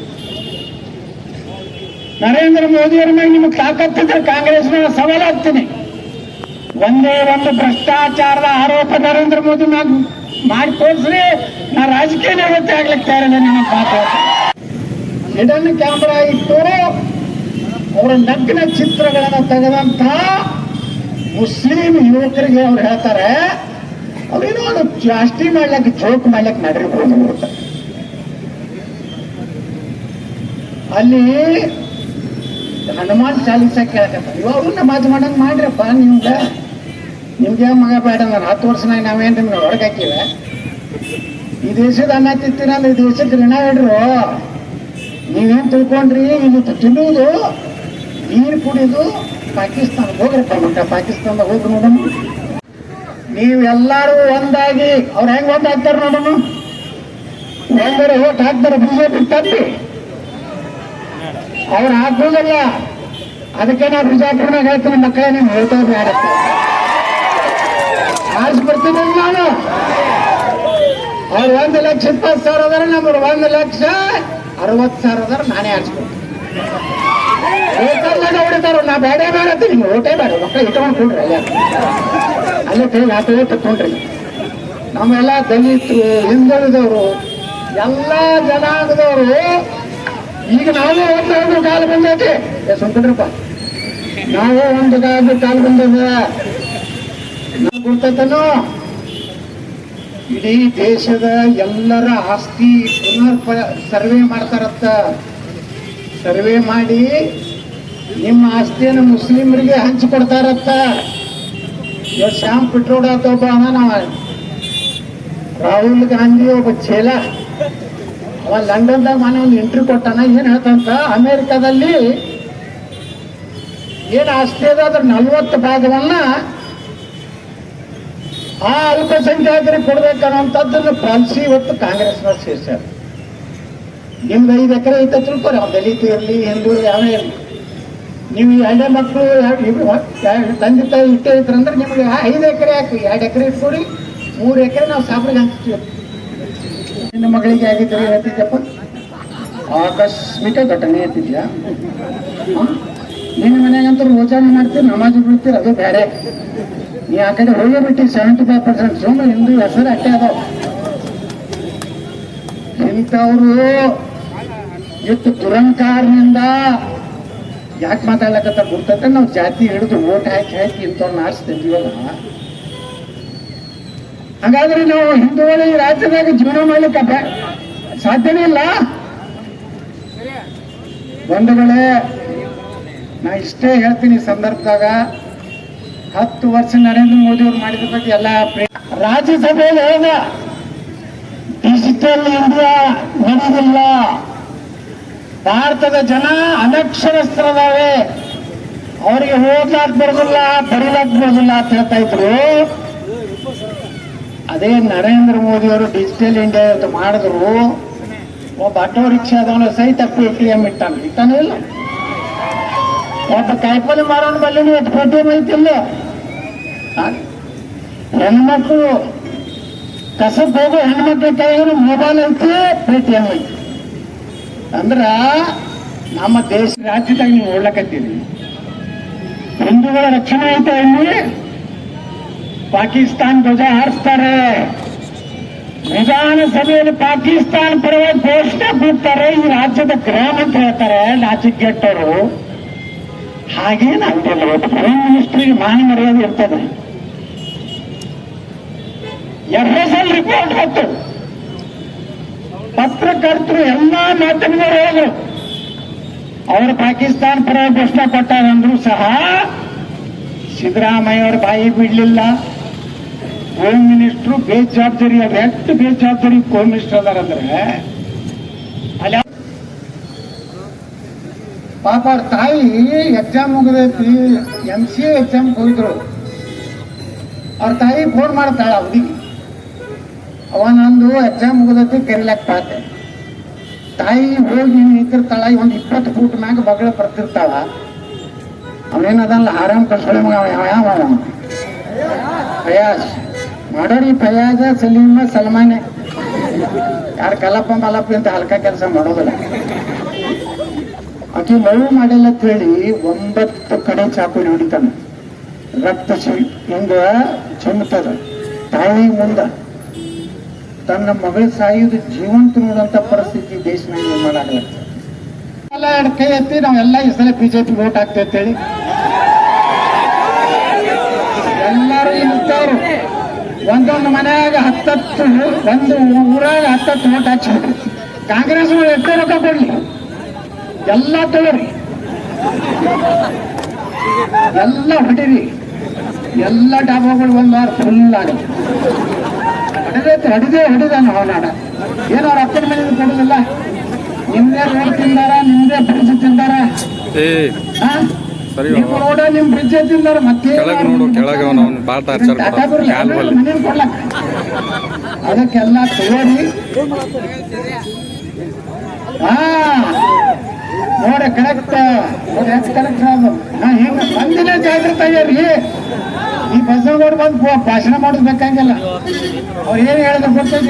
ನರೇಂದ್ರ ಮೋದಿಯವರ ಮೇಲೆ ನಿಮಗೆ ತಾಕತ್ತಿದ್ರೆ ಕಾಂಗ್ರೆಸ್ನ ಸವಾಲಾಗ್ತೀನಿ ಒಂದೇ ಒಂದು ಭ್ರಷ್ಟಾಚಾರದ ಆರೋಪ ನರೇಂದ್ರ ಮೋದಿ ಮ್ಯಾಗ ಮಾಡಿ ತೋರಿಸ್ರಿ. ನಾ ರಾಜಕೀಯ ನಿವೃತ್ತಿ ಆಗ್ಲಿಕ್ಕೆ ತಯಾರಿಲ್ಲ ನಿಮ್ಮ ಪಾತ್ರ. ಹಿಡನ್ ಕ್ಯಾಮ್ರಾ ಇಟ್ಟು ಅವರ ನಗ್ನ ಚಿತ್ರಗಳನ್ನು ತೆಗೆದಂತ ಮುಸ್ಲಿಂ ಯುವಕರಿಗೆ ಅವ್ರು ಹೇಳ್ತಾರೆ ಅವ್ರೇನೋ ಒಂದು ಜಾಸ್ತಿ ಮಾಡ್ಲಿಕ್ಕೆ, ಜೋಕ್ ಮಾಡ್ಲಿಕ್ಕೆ ನಡ್ರಿ ಅಲ್ಲಿ ಹನುಮಾನ್ ಚಾಲೀಸ ಕೇಳಕತ್ತ. ಇವಾಗ ನಮಾಜ್ ಮಾಡಂಗ್ ಮಾಡ್ರಪ್ಪ ನಿಮ್ಗೆ ನಿಮ್ಗೆ ಮಗ ಬೇಡ ಅಂದ್ರೆ? ಹತ್ತು ವರ್ಷನಾಗ ನಾವೇನು ನಿಮ್ಗೆ ಹೊರಗೆ ಹಾಕಿವೆ ಈ ದೇಶದ ಅನ್ನ ತಿಂತೀನಲ್ಲ ಈ ದೇಶಕ್ಕೆ ಋಣ ಹೇಳ್ರು ನೀವೇನ್ ತಿಳ್ಕೊಂಡ್ರಿ? ಇಲ್ಲಿ ತಿನ್ನುವುದು, ನೀರು ಕುಡಿದು ಪಾಕಿಸ್ತಾನ ಹೋಗ್ರಪ್ಪ ಮಟ್ಟ ಪಾಕಿಸ್ತಾನದಾಗ ಹೋಗ್ರಿ ನೋಡೋಣ ನೀವೆಲ್ಲರೂ ಒಂದಾಗಿ, ಅವ್ರು ಹೆಂಗ್ ಒಂದಾಗ್ತಾರ ನೋಡೋಣ ಒಂದರೆ ಓಟ್ ಹಾಕ್ತಾರೆ ಬಿಜೆಪಿ ತಪ್ಪಿ. ಅವ್ರು ಆಗ್ಬೋದಲ್ಲ ಅದಕ್ಕೆ ನಾ ಬಿಜಾಪುರನಾಗ ಹೇಳ್ತೀನಿ ಮಕ್ಕಳೇ ನೀವು ಹೇಳ್ತಾ ಬೇಡ ಆರಿಸ್ಬಿಡ್ತೀನಿ ನಾನು. ಅವ್ರು ಒಂದು ಲಕ್ಷ ಇಪ್ಪತ್ತು ಸಾವಿರ ಅದಾರ ನಮ್ಗೆ ಒಂದು ಲಕ್ಷ ಅರವತ್ತು ಸಾವಿರ ಅದಾರ ನಾನೇ ಆರಿಸ್ಬಿಡ್ತೀನಿ ಹೊಡಿತಾರ, ನಾ ಬೇಡ ಬೇಡ ನಿಮ್ಗೆ ಓಟೇ ಬೇಡ ಮಕ್ಕಳು ಇಟ್ಕೊಂಡು ಕೊಡ್ರಿ ಅಲ್ಲ. ಅಲ್ಲೇ ಕೈ ತಲೆ ತಕ್ಕೊಂಡ್ರಿ ನಮ್ಮೆಲ್ಲ ದಲಿತರು, ಹಿಂದುಳಿದವರು, ಎಲ್ಲ ಜನಾಂಗದವರು ಈಗ ನಾವು ಒಂದು ಒಂದು ಕಾಲ ಬಂದೈತಿ. ಏ ಸುಮ್ಕೊಂಡ್ರಪ್ಪ ನಾವು ಒಂದು ಕಾಲ ಕಾಲ ಬಂದದ ಇಡೀ ದೇಶದ ಎಲ್ಲರ ಆಸ್ತಿ ಪುನರ್ ಸರ್ವೆ ಮಾಡ್ತಾರತ್ತ. ಸರ್ವೆ ಮಾಡಿ ನಿಮ್ಮ ಆಸ್ತಿಯನ್ನು ಮುಸ್ಲಿಮರಿಗೆ ಹಂಚಿಕೊಡ್ತಾರತ್ತ ಶ್ಯಾಮ್ ಪಿಟ್ರೋಡ ಅಂತ ಒಬ್ಬ ಅಣ್ಣ ನಾವು ರಾಹುಲ್ ಗಾಂಧಿ ಒಬ್ಬ ಚೇಲ ಅವ ಲಂಡನ್ದಾಗ ಮನೆ ಒಂದು ಎಂಟ್ರಿ ಕೊಟ್ಟಾನ. ಏನ್ ಹೇಳ್ತಂತ, ಅಮೇರಿಕಾದಲ್ಲಿ ಏನ್ ಆಸ್ತಿ ಅದ? ಅದ್ರ ನಲ್ವತ್ತು ಭಾಗವನ್ನ ಆ ಅಲ್ಪಸಂಖ್ಯಾತರಿಗೆ ಕೊಡ್ಬೇಕನ್ನೋಂಥದ್ದನ್ನ ಪಾಲಿಸಿ ಇವತ್ತು ಕಾಂಗ್ರೆಸ್ನ ಸೇರ್ಸ್ಯಾರ. ನಿಮ್ದು ಐದು ಎಕರೆ ಐತೆ ತಿಳ್ಕೊರಿ, ಅವ್ನು ದಲಿತ ಇರಲಿ, ಹಿಂದೂ ಯಾವೇ ಇರಲಿ. ನೀವು ಎರಡೇ ಮಕ್ಕಳು ತಂದೆ ತಾಯಿ ಇಟ್ಟೇ ಇದ್ರಂದ್ರೆ ನಿಮಗೆ ಐದು ಎಕರೆ ಹಾಕಿ ಎರಡು ಎಕರೆ ಇಟ್ಕೊಡಿ, ಮೂರು ಎಕರೆ ನಾವು ಸಾಬ್ರಿಗೆ ಹಂಚ್ತೀವಿ. ನಿನ್ನ ಮಗಳಿಗೆ ಆಗಿದ್ರೆ ಹೇಳ್ತಿದ್ದಪ್ಪ ಆಕಸ್ಮಿಕ ಘಟನೆ ಹೇಳ್ತಿದ್ಯಾ ಹ? ನಿನ್ನ ಮನೆಗಂತೂ ರೋಜಾನೆ ಮಾಡ್ತೀರಿ ನಮಾಜ್ ಬಿಡ್ತೀರಿ ಅದು ಬೇರೆ ನೀ ಆ ಕಡೆ ಹೋಗೇ ಬಿಟ್ಟು ಸೆವೆಂಟಿ ಫೈವ್ ಪರ್ಸೆಂಟ್ ಸುಮ್ಮನೆ ಹಿಂದೂ ಹೆಸರು ಅಟ್ಟೆ ಅದಾವ. ಇಂಥವ್ರು ಇಷ್ಟು ದುರಂಕಾರದಿಂದ ಯಾಕೆ ಮಾತಾಡ್ಲಕತ್ತ ಗುರ್ತೈತೆ ನಾವು ಜಾತಿ ಹಿಡಿದು ಓಟ್ ಹಾಕಿ ಹಾಕಿ ಇಂಥವ್ರನ್ನ ಆರಿಸ್ತಿದ್ವಲ್ಲ ಹಾಗಾದ್ರೆ ನಾವು ಹಿಂದೂಗಳು ಈ ರಾಜ್ಯದಾಗ ಜೀವನ ಮಾಡ್ಲಿಕ್ಕೆ ಸಾಧ್ಯನೇ ಇಲ್ಲ. ಬಂಧುಗಳೇ, ನಾ ಇಷ್ಟೇ ಹೇಳ್ತೀನಿ ಈ ಸಂದರ್ಭದಾಗ. ಹತ್ತು ವರ್ಷ ನರೇಂದ್ರ ಮೋದಿ ಅವ್ರು ಮಾಡಿದ ಬಗ್ಗೆ ಎಲ್ಲ ರಾಜ್ಯಸಭೆಯಲ್ಲಿ ಹೇಳ ಡಿಜಿಟಲ್ ಇಂಡಿಯಾ ನಡೆದಿಲ್ಲ. ಭಾರತದ ಜನ ಅನಕ್ಷರಸ್ಥರದಾವೆ. ಅವರಿಗೆ ಓದ್ಲಾಕ್ ಬರೋದಿಲ್ಲ, ಬರೀಲಾಕ್ ಬರೋದಿಲ್ಲ, ಅಂತ ಹೇಳ್ತಾ ಇದ್ರು. ಅದೇ ನರೇಂದ್ರ ಮೋದಿ ಅವರು ಡಿಜಿಟಲ್ ಇಂಡಿಯಾ ಅಂತ ಮಾಡಿದ್ರು, ಒಬ್ಬ ಆಟೋ ರಿಕ್ಷಾದವನು ಸಹಿತ ಪಿ ಟಿ ಎಂ ಇಟ್ಟಾನ ಇಲ್ಲ? ಒಬ್ಬ ಕಾಯಿಪಲ್ಲೆ ಮಾರೋನ್ ಬಲ್ಲಿ ಎಂ ಐತಿಲ್ಲ? ಹೆಣ್ಮಕ್ಳು ಕಸಬ್ ಹೋಗೋ ಹೆಣ್ಮಕ್ಳ ಕೈಗೂ ಮೊಬೈಲ್ ಐತಿ, ಪೇಟಿಎಂ ಐತಿ. ಅಂದ್ರ ನಮ್ಮ ದೇಶ ರಾಜ್ಯದಾಗ ನೀವು ನೋಡ್ಲಕತ್ತೀರಿ. ಹಿಂದೂಗಳ ರಕ್ಷಣೆ ಐತೆ ಇಲ್ಲಿ ಪಾಕಿಸ್ತಾನ್ ಧ್ವಜ ಹಾರಿಸ್ತಾರೆ. ವಿಧಾನಸಭೆಯಲ್ಲಿ ಪಾಕಿಸ್ತಾನ ಪರವಾಗಿ ಘೋಷಣೆ ಕೂಗ್ತಾರೆ. ಈ ರಾಜ್ಯದ ಗ್ರಾಮ ಅಂತ ಹೇಳ್ತಾರೆ, ನಾಚಿಕ್ ಗೆಟ್ಟವರು ಹಾಗೇನು ಅಂತಿಲ್ಲ ಪ್ರೈಮ್ ಮಿನಿಸ್ಟ್ರಿಗೆ ಮಾನ ಮರ್ಯಾದೆ ಇರ್ತದೆ. ಎಫ್ ಎಸ್ ಎಲ್ ರಿಪೋರ್ಟ್ ಬಂತು. ಪತ್ರಕರ್ತರು ಎಲ್ಲಾ ಮಾಧ್ಯಮದವರು ಹೇಳಿದ್ರು. ಅವರು ಪಾಕಿಸ್ತಾನ ಪರ ಘೋಷಣೆ ಕೊಟ್ಟಾರಂದ್ರೂ ಸಹ ಸಿದ್ದರಾಮಯ್ಯ ಅವ್ರ ಬಾಯಿ ಬಿಡ್ಲಿಲ್ಲ ಹೋಮ್ ಮಿನಿಸ್ಟ್ರು ಬೇಜವಾಬ್ದಾರಿ ಅವ್ರು ಎಷ್ಟು ಬೇಜವಾಬ್ದಾರಿ ಹೋಮ್ ಮಿನಿಸ್ಟರ್ ಅದಾರಂದ್ರೆ ಅಲ್ಲಿ. ಪಾಪ ಅವ್ರ ತಾಯಿ ಎಕ್ಸಾಮ್ ಮುಗಿದೈತಿ ಎಂ ಸಿ ಎಕ್ಸಾಮ್ ಹೋಗಿದ್ರು ಅವ್ರ ತಾಯಿ ಫೋನ್ ಮಾಡ್ತಾಳ ಅವಧಿಗೆ ಅವ ನಂದು ಎಕ್ಸಾಮ್ ಮುಗಿದೈತಿ ಕರಿಲಾಕ್ ಪಾತೆ. ತಾಯಿ ಹೋಗಿ ನಿಂತಿರ್ತಾಳ ಒಂದು ಇಪ್ಪತ್ತು ಫೂಟ್ ಮ್ಯಾಗ ಬಗಳ ಬರ್ತಿರ್ತಾಳ. ಅವನೇನದಲ್ಲ ಆರಾಮ್ ಕಳ್ಸೊಳೆ ಮಗ ಯಾವ ಯಾವ ಅವ? ಮಾಡೋರಿ ಫಯಾಜ ಸಲೀಮ ಸಲ್ಮಾನೆ ಯಾರು ಕಲ್ಲಪ್ಪ ಮಲ್ಲಪ್ಪ ಅಂತ ಹಲ್ಕ ಕೆಲಸ ಮಾಡೋದಿಲ್ಲ. ಆಕೆ ಲವ್ ಮಾಡಿಲ್ಲ ಅಂತ ಹೇಳಿ ಒಂಬತ್ತು ಕಡೆ ಚಾಕು ಹೊಡಿತಾನೆ. ರಕ್ತ ಹಿಂಗ ಚುಮ್ತದ. ತಾಯಿ ಮುಂದ. ತನ್ನ ಮಗಳ ಸಾಯುವುದು ಜೀವಂತ ನೋಡುವಂತ ಪರಿಸ್ಥಿತಿ ದೇಶನಾಗ ನಿರ್ಮಾಣ ಆಗತ್ತೆ ಎಲ್ಲ ಕೈ ಎತ್ತಿ ನಾವೆಲ್ಲ ಈ ಸಲ ಬಿಜೆಪಿ ವೋಟ್ ಹಾಕ್ತೇವೆ ಅಂತೇಳಿ ಎಲ್ಲರೂ ಇಂಥವ್ರು ಒಂದೊಂದು ಮನೆಯಾಗ ಹತ್ತತ್ತು ಒಂದು ಊರಾಗ ಹತ್ತತ್ತು ಓಟ್ ಹಚ್ಚಿ ಕಾಂಗ್ರೆಸ್ ಎಷ್ಟೇ ರೊಕ್ಕ ಕೊಡ್ಲಿ. ಎಲ್ಲ ತಗೋರಿ ಎಲ್ಲ ಹೊಟ್ಟಿರಿ ಎಲ್ಲ ಡಾಬಾಗಳು ಒಂದು ವಾರ ಫುಲ್ ಆಗುತ್ತೆ ಹೊಡೆದೈತೆ ಹೊಡೆದೇ ಹೊಡಿದಾನ ಅವನಾಡ. ಏನೋ ಅವ್ರ ಅಪ್ಪನ ಮನೆಯಿಂದ ಕೊಡೋದಿಲ್ಲ. ನಿಮ್ದೇ ರೋಡ್ ತಿಂದಾರ ನಿಮ್ದೇ ಬ್ರಿಡ್ಜ್ ತಿಂದಾರ. ನೀವು ನೋಡ ನಿಮ್ ಬ್ರಿಡ್ಜ್ ಮತ್ತೆ ಕೆಳಗ್ ನೋಡು, ಕೆಳಗೆ ಅವನು. ಅದಕ್ಕೆಲ್ಲ ತಗೋರಿ ಹಾ. ನೋಡ ಕರೆಕ್ಟ್ ಕರೆಕ್ಟ್ ಅದು ಹಾ ಹಿಂಗ ಬಂದಿನ ಜಾಗೃತ ಆಗ್ಯಾರಿ ಈ ಬಸವಗೌಡ ಬಂದು ಭಾಷಣ ಮಾಡೋದು ಬೇಕಂಗಿಲ್ಲ ಅವ್ರು ಏನು ಹೇಳಿದ್ರು ಗೊತ್ತೈತಿ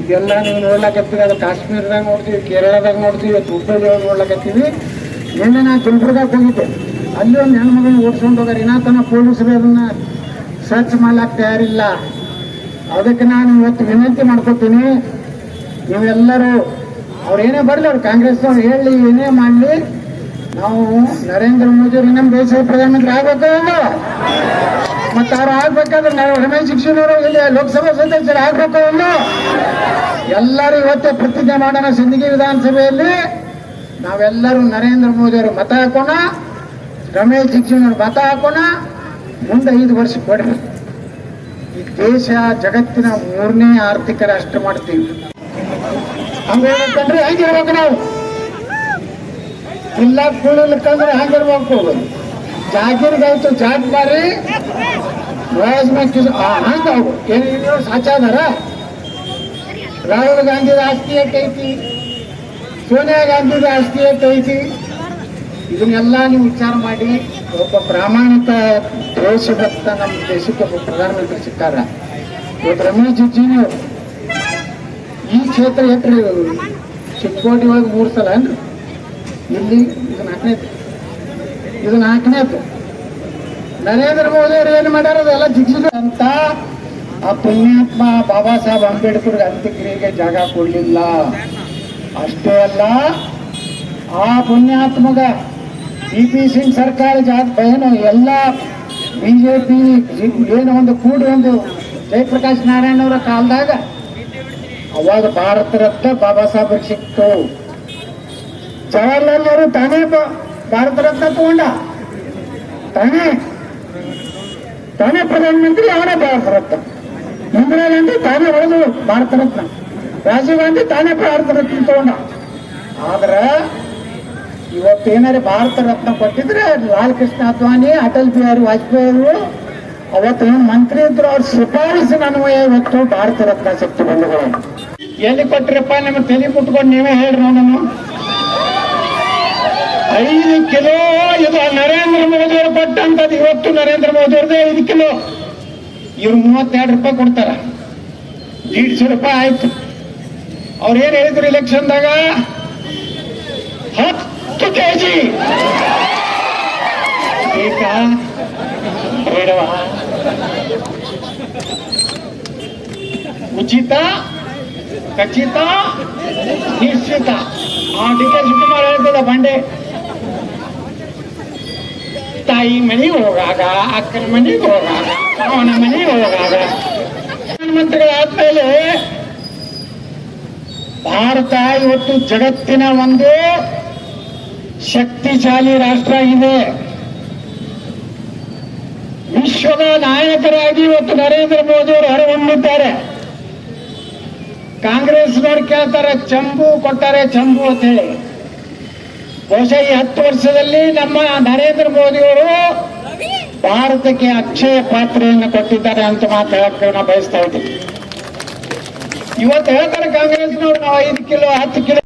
ಇದೆಲ್ಲ ನೀವು ನೋಡ್ಲಕತ್ತೀವಿ ಅದು ಕಾಶ್ಮೀರದಾಗ ನೋಡ್ತೀವಿ ಕೇರಳದಾಗ ನೋಡ್ತೀವಿ ಹುಬ್ಬಳ್ಳಿ ನೋಡ್ಲಕತ್ತೀವಿ. ನಿನ್ನೆ ನಾ ಗುಲ್ಬರ್ಗಾಕ್ ಹೋಗಿದ್ದೆ. ಅಲ್ಲಿ ಒಂದು ಹೆಣ್ಮಗಳನ್ನ ಓಡಿಸ್ಕೊಂಡು ಹೋಗಾರ ಇನ್ನತನ ಪೊಲೀಸರು ಅದನ್ನ ಸರ್ಚ್ ಮಾಡ್ಲಾಕ್ ತಯಾರಿಲ್ಲ. ಅದಕ್ಕೆ ನಾನು ಇವತ್ತು ವಿನಂತಿ ಮಾಡ್ಕೊತೀನಿ. ನೀವೆಲ್ಲರೂ ಅವ್ರು ಏನೇ ಬರಲಿ, ಅವ್ರು ಕಾಂಗ್ರೆಸ್ ಅವ್ರು ಹೇಳಿ, ಏನೇ ಮಾಡಲಿ, ನಾವು ನರೇಂದ್ರ ಮೋದಿ ಅವ್ರು ನಮ್ಮ ದೇಶದ ಪ್ರಧಾನಮಂತ್ರಿ ಆಗ್ಬೇಕು? ಮತ್ತೆ ಅವ್ರು ಆಗ್ಬೇಕಾದ್ರೆ ನಾವು ರಮೇಶ್ ಶಿಕ್ಷಣವರು ಇಲ್ಲಿ ಲೋಕಸಭಾ ಸದಸ್ಯರು ಆಗ್ಬೇಕು? ಎಲ್ಲರೂ ಇವತ್ತೇ ಪ್ರತಿಜ್ಞೆ ಮಾಡೋಣ ಸಿಂದಗಿ ವಿಧಾನಸಭೆಯಲ್ಲಿ. ನಾವೆಲ್ಲರೂ ನರೇಂದ್ರ ಮೋದಿ ಅವರು ಮತ ಹಾಕೋಣ, ರಮೇಶ್ ಜಿಗ್ಜಿನವ್ರು ಮತ ಹಾಕೋಣ, ಮುಂದೆ ಐದು ವರ್ಷ ಕೊಡ್ರಿ ಈ ದೇಶ ಜಗತ್ತಿನ ಮೂರನೇ ಆರ್ಥಿಕ ರಾಷ್ಟ್ರ ಮಾಡ್ತೀವಿ. ಹಂಗಿರ್ಬೇಕಂದ್ರೆ ಹೆಂಗಿರ್ಬೇಕು ನಾವು? ಇಲ್ಲ ಕುಳಿಲಿಕ್ಕಂದ್ರೆ ಹೆಂಗಿರ್ಬೇಕು ಜಾಗೀರ್ಗಾಯ್ತು ಜಾಗ್ ಬಾರಿ ರಾಜ್ ಹಂಗ ಅವು ಏನು ಸಾಚಾದಾರ ರಾಹುಲ್ ಗಾಂಧಿ ಆಸ್ತಿ ಐತಿ. ಸೋನಿಯಾ ಜಾಸ್ತಿ ಆಸ್ತಿ ಐತಿ ಇದನ್ನೆಲ್ಲ ನೀವು ವಿಚಾರ ಮಾಡಿ. ಒಬ್ಬ ಪ್ರಾಮಾಣಿಕ ದೇಶಭಕ್ತ ನಮ್ಮ ದೇಶಕ್ಕೆ ಒಬ್ಬ ಪ್ರಧಾನಮಂತ್ರಿ ಸಿಕ್ಕಾರ. ಇವತ್ತು ರಮೇಶ್ ಜಿಜ್ಜಿನಿ ಅವರು ಈ ಕ್ಷೇತ್ರ ಎಟ್ರಿ ಚಿಕ್ಕೋಟಿ ಒಳಗೆ ಮೂರು ಸಲ ಏನ್ರಿ? ಇಲ್ಲಿ ಇದು ನಾಲ್ಕನೇದು ಇದು ನಾಲ್ಕನೇದು ನರೇಂದ್ರ ಮೋದಿ ಅವರು ಏನು ಮಾಡ್ಯಾರ? ಅದೆಲ್ಲ ಜಿಗ್ಜಿಗ ಅಂತ ಆ ಪುಣ್ಯಾತ್ಮ ಬಾಬಾ ಸಾಹೇಬ್ ಅಂಬೇಡ್ಕರ್ ಅಂತ್ಯಕ್ರಿಯೆಗೆ ಜಾಗ ಕೊಡಲಿಲ್ಲ. ಅಷ್ಟೇ ಅಲ್ಲ, ಆ ಪುಣ್ಯಾತ್ಮಗ ಬಿ ಪಿ ಸಿಂಗ್ ಸರ್ಕಾರ ಜಾತ್ರೆ ಏನು ಎಲ್ಲ ಬಿಜೆಪಿ ಏನು ಒಂದು ಕೂಡು ಒಂದು ಜಯಪ್ರಕಾಶ್ ನಾರಾಯಣ ಅವರ ಕಾಲದಾಗ, ಅವಾಗ ಭಾರತ ರತ್ನ ಬಾಬಾ ಸಾಹೇಬ್ರಿಗೆ ಸಿಕ್ತು. ಜವಾಹರ್ಲಾಲ್ ನೆಹರು ತಾನೇ ಬ- ಭಾರತ ರತ್ನ ತಗೊಂಡ. ತಾನೇ ತಾನೇ ಪ್ರಧಾನಮಂತ್ರಿ, ಅವನೇ ಭಾರತ ರತ್ನ. ಇಂದಿರಾ ಗಾಂಧಿ ತಾನೇ ಹೊಡೆದು ಭಾರತ ರತ್ನ. ರಾಜೀವ್ ಗಾಂಧಿ ತಾನೇ ಭಾರತ ರತ್ನ ತಗೊಂಡ ಆದ್ರೆ ಇವತ್ತೇನಾರು ಭಾರತ ರತ್ನ ಕೊಟ್ಟಿದ್ರೆ ಲಾಲ್ ಕೃಷ್ಣ ಅದ್ವಾನಿ ಅಟಲ್ ಬಿಹಾರಿ ವಾಜಪೇಯಿ ಅವರು ಅವತ್ತೇನು ಮಂತ್ರಿ ಇದ್ರು ಅವ್ರ ಶಿಫಾರಸಿನ ಅನ್ವಯ ಇವತ್ತು ಭಾರತ ರತ್ನ ಸಿಕ್ತು ಬಂಧುಗಳು. ಎಲ್ಲಿ ಕೊಟ್ರಪ್ಪ ನಿಮ್ಮ ತಲೆ ಕುಟ್ಕೊಂಡು ನೀವೇ ಹೇಳ್ರಿ ನಾನು ಐದು ಕಿಲೋ ಇದು ನರೇಂದ್ರ ಮೋದಿ ಅವರು ಕೊಟ್ಟಂತದ್ದು ಇವತ್ತು ನರೇಂದ್ರ ಮೋದಿ ಅವ್ರದ್ದು ಐದು ಕಿಲೋ. ಇವ್ರು ಮೂವತ್ತೆರಡು ರೂಪಾಯಿ ಕೊಡ್ತಾರ. ದೀಡ್ಶೆ ರೂಪಾಯಿ ಆಯ್ತು. ಅವ್ರು ಏನ್ ಹೇಳಿದ್ರು ಇಲೆಕ್ಷನ್ದಾಗ ಹತ್ತು ಕೆಜಿ ಬೇಕಾ ಬೇಡವಾ ಉಚಿತ ಖಚಿತ ನಿಶ್ಚಿತ ಆ ಡಿ ಕೆ ಶಿವಕುಮಾರ್ ಹೇಳ್ತದ ಬಂಡೆ ತಾಯಿ ಮನೆಗೆ ಹೋಗಾಗ ಅಕ್ಕನ ಮನೆಗೆ ಹೋಗಾಗ ಅವನ ಮನೆಗೆ ಹೋಗಾಗ ಪ್ರಧಾನಮಂತ್ರಿಗಳಾದ್ಮೇಲೆ ಭಾರತ ಇವತ್ತು ಜಗತ್ತಿನ ಒಂದು ಶಕ್ತಿಶಾಲಿ ರಾಷ್ಟ್ರ ಇದೆ. ವಿಶ್ವದ ನಾಯಕರಾಗಿ ಇವತ್ತು ನರೇಂದ್ರ ಮೋದಿ ಅವರು ಹೊರಹೊಮ್ಮಿದ್ದಾರೆ. ಕಾಂಗ್ರೆಸ್ನವ್ರು ಕೇಳ್ತಾರೆ, ಚಂಬು ಕೊಟ್ಟಾರೆ ಚಂಬು ಅಂತ ಹೇಳಿ. ಬಹುಶಃ ಈ ಹತ್ತು ವರ್ಷದಲ್ಲಿ ನಮ್ಮ ನರೇಂದ್ರ ಮೋದಿ ಅವರು ಭಾರತಕ್ಕೆ ಅಕ್ಷಯ ಪಾತ್ರೆಯನ್ನು ಕೊಟ್ಟಿದ್ದಾರೆ ಅಂತ ಮಾತ್ರ ಹೇಳಕ್ಕೆ ನಾವು ಬಯಸ್ತಾ ಇದ್ದೀವಿ ಇವತ್ತು ಹೇಳ್ತಾರೆ ಕಾಂಗ್ರೆಸ್ನವ್ರು ನಾವು ಐದು ಕಿಲೋ ಹತ್ತು ಕಿಲೋ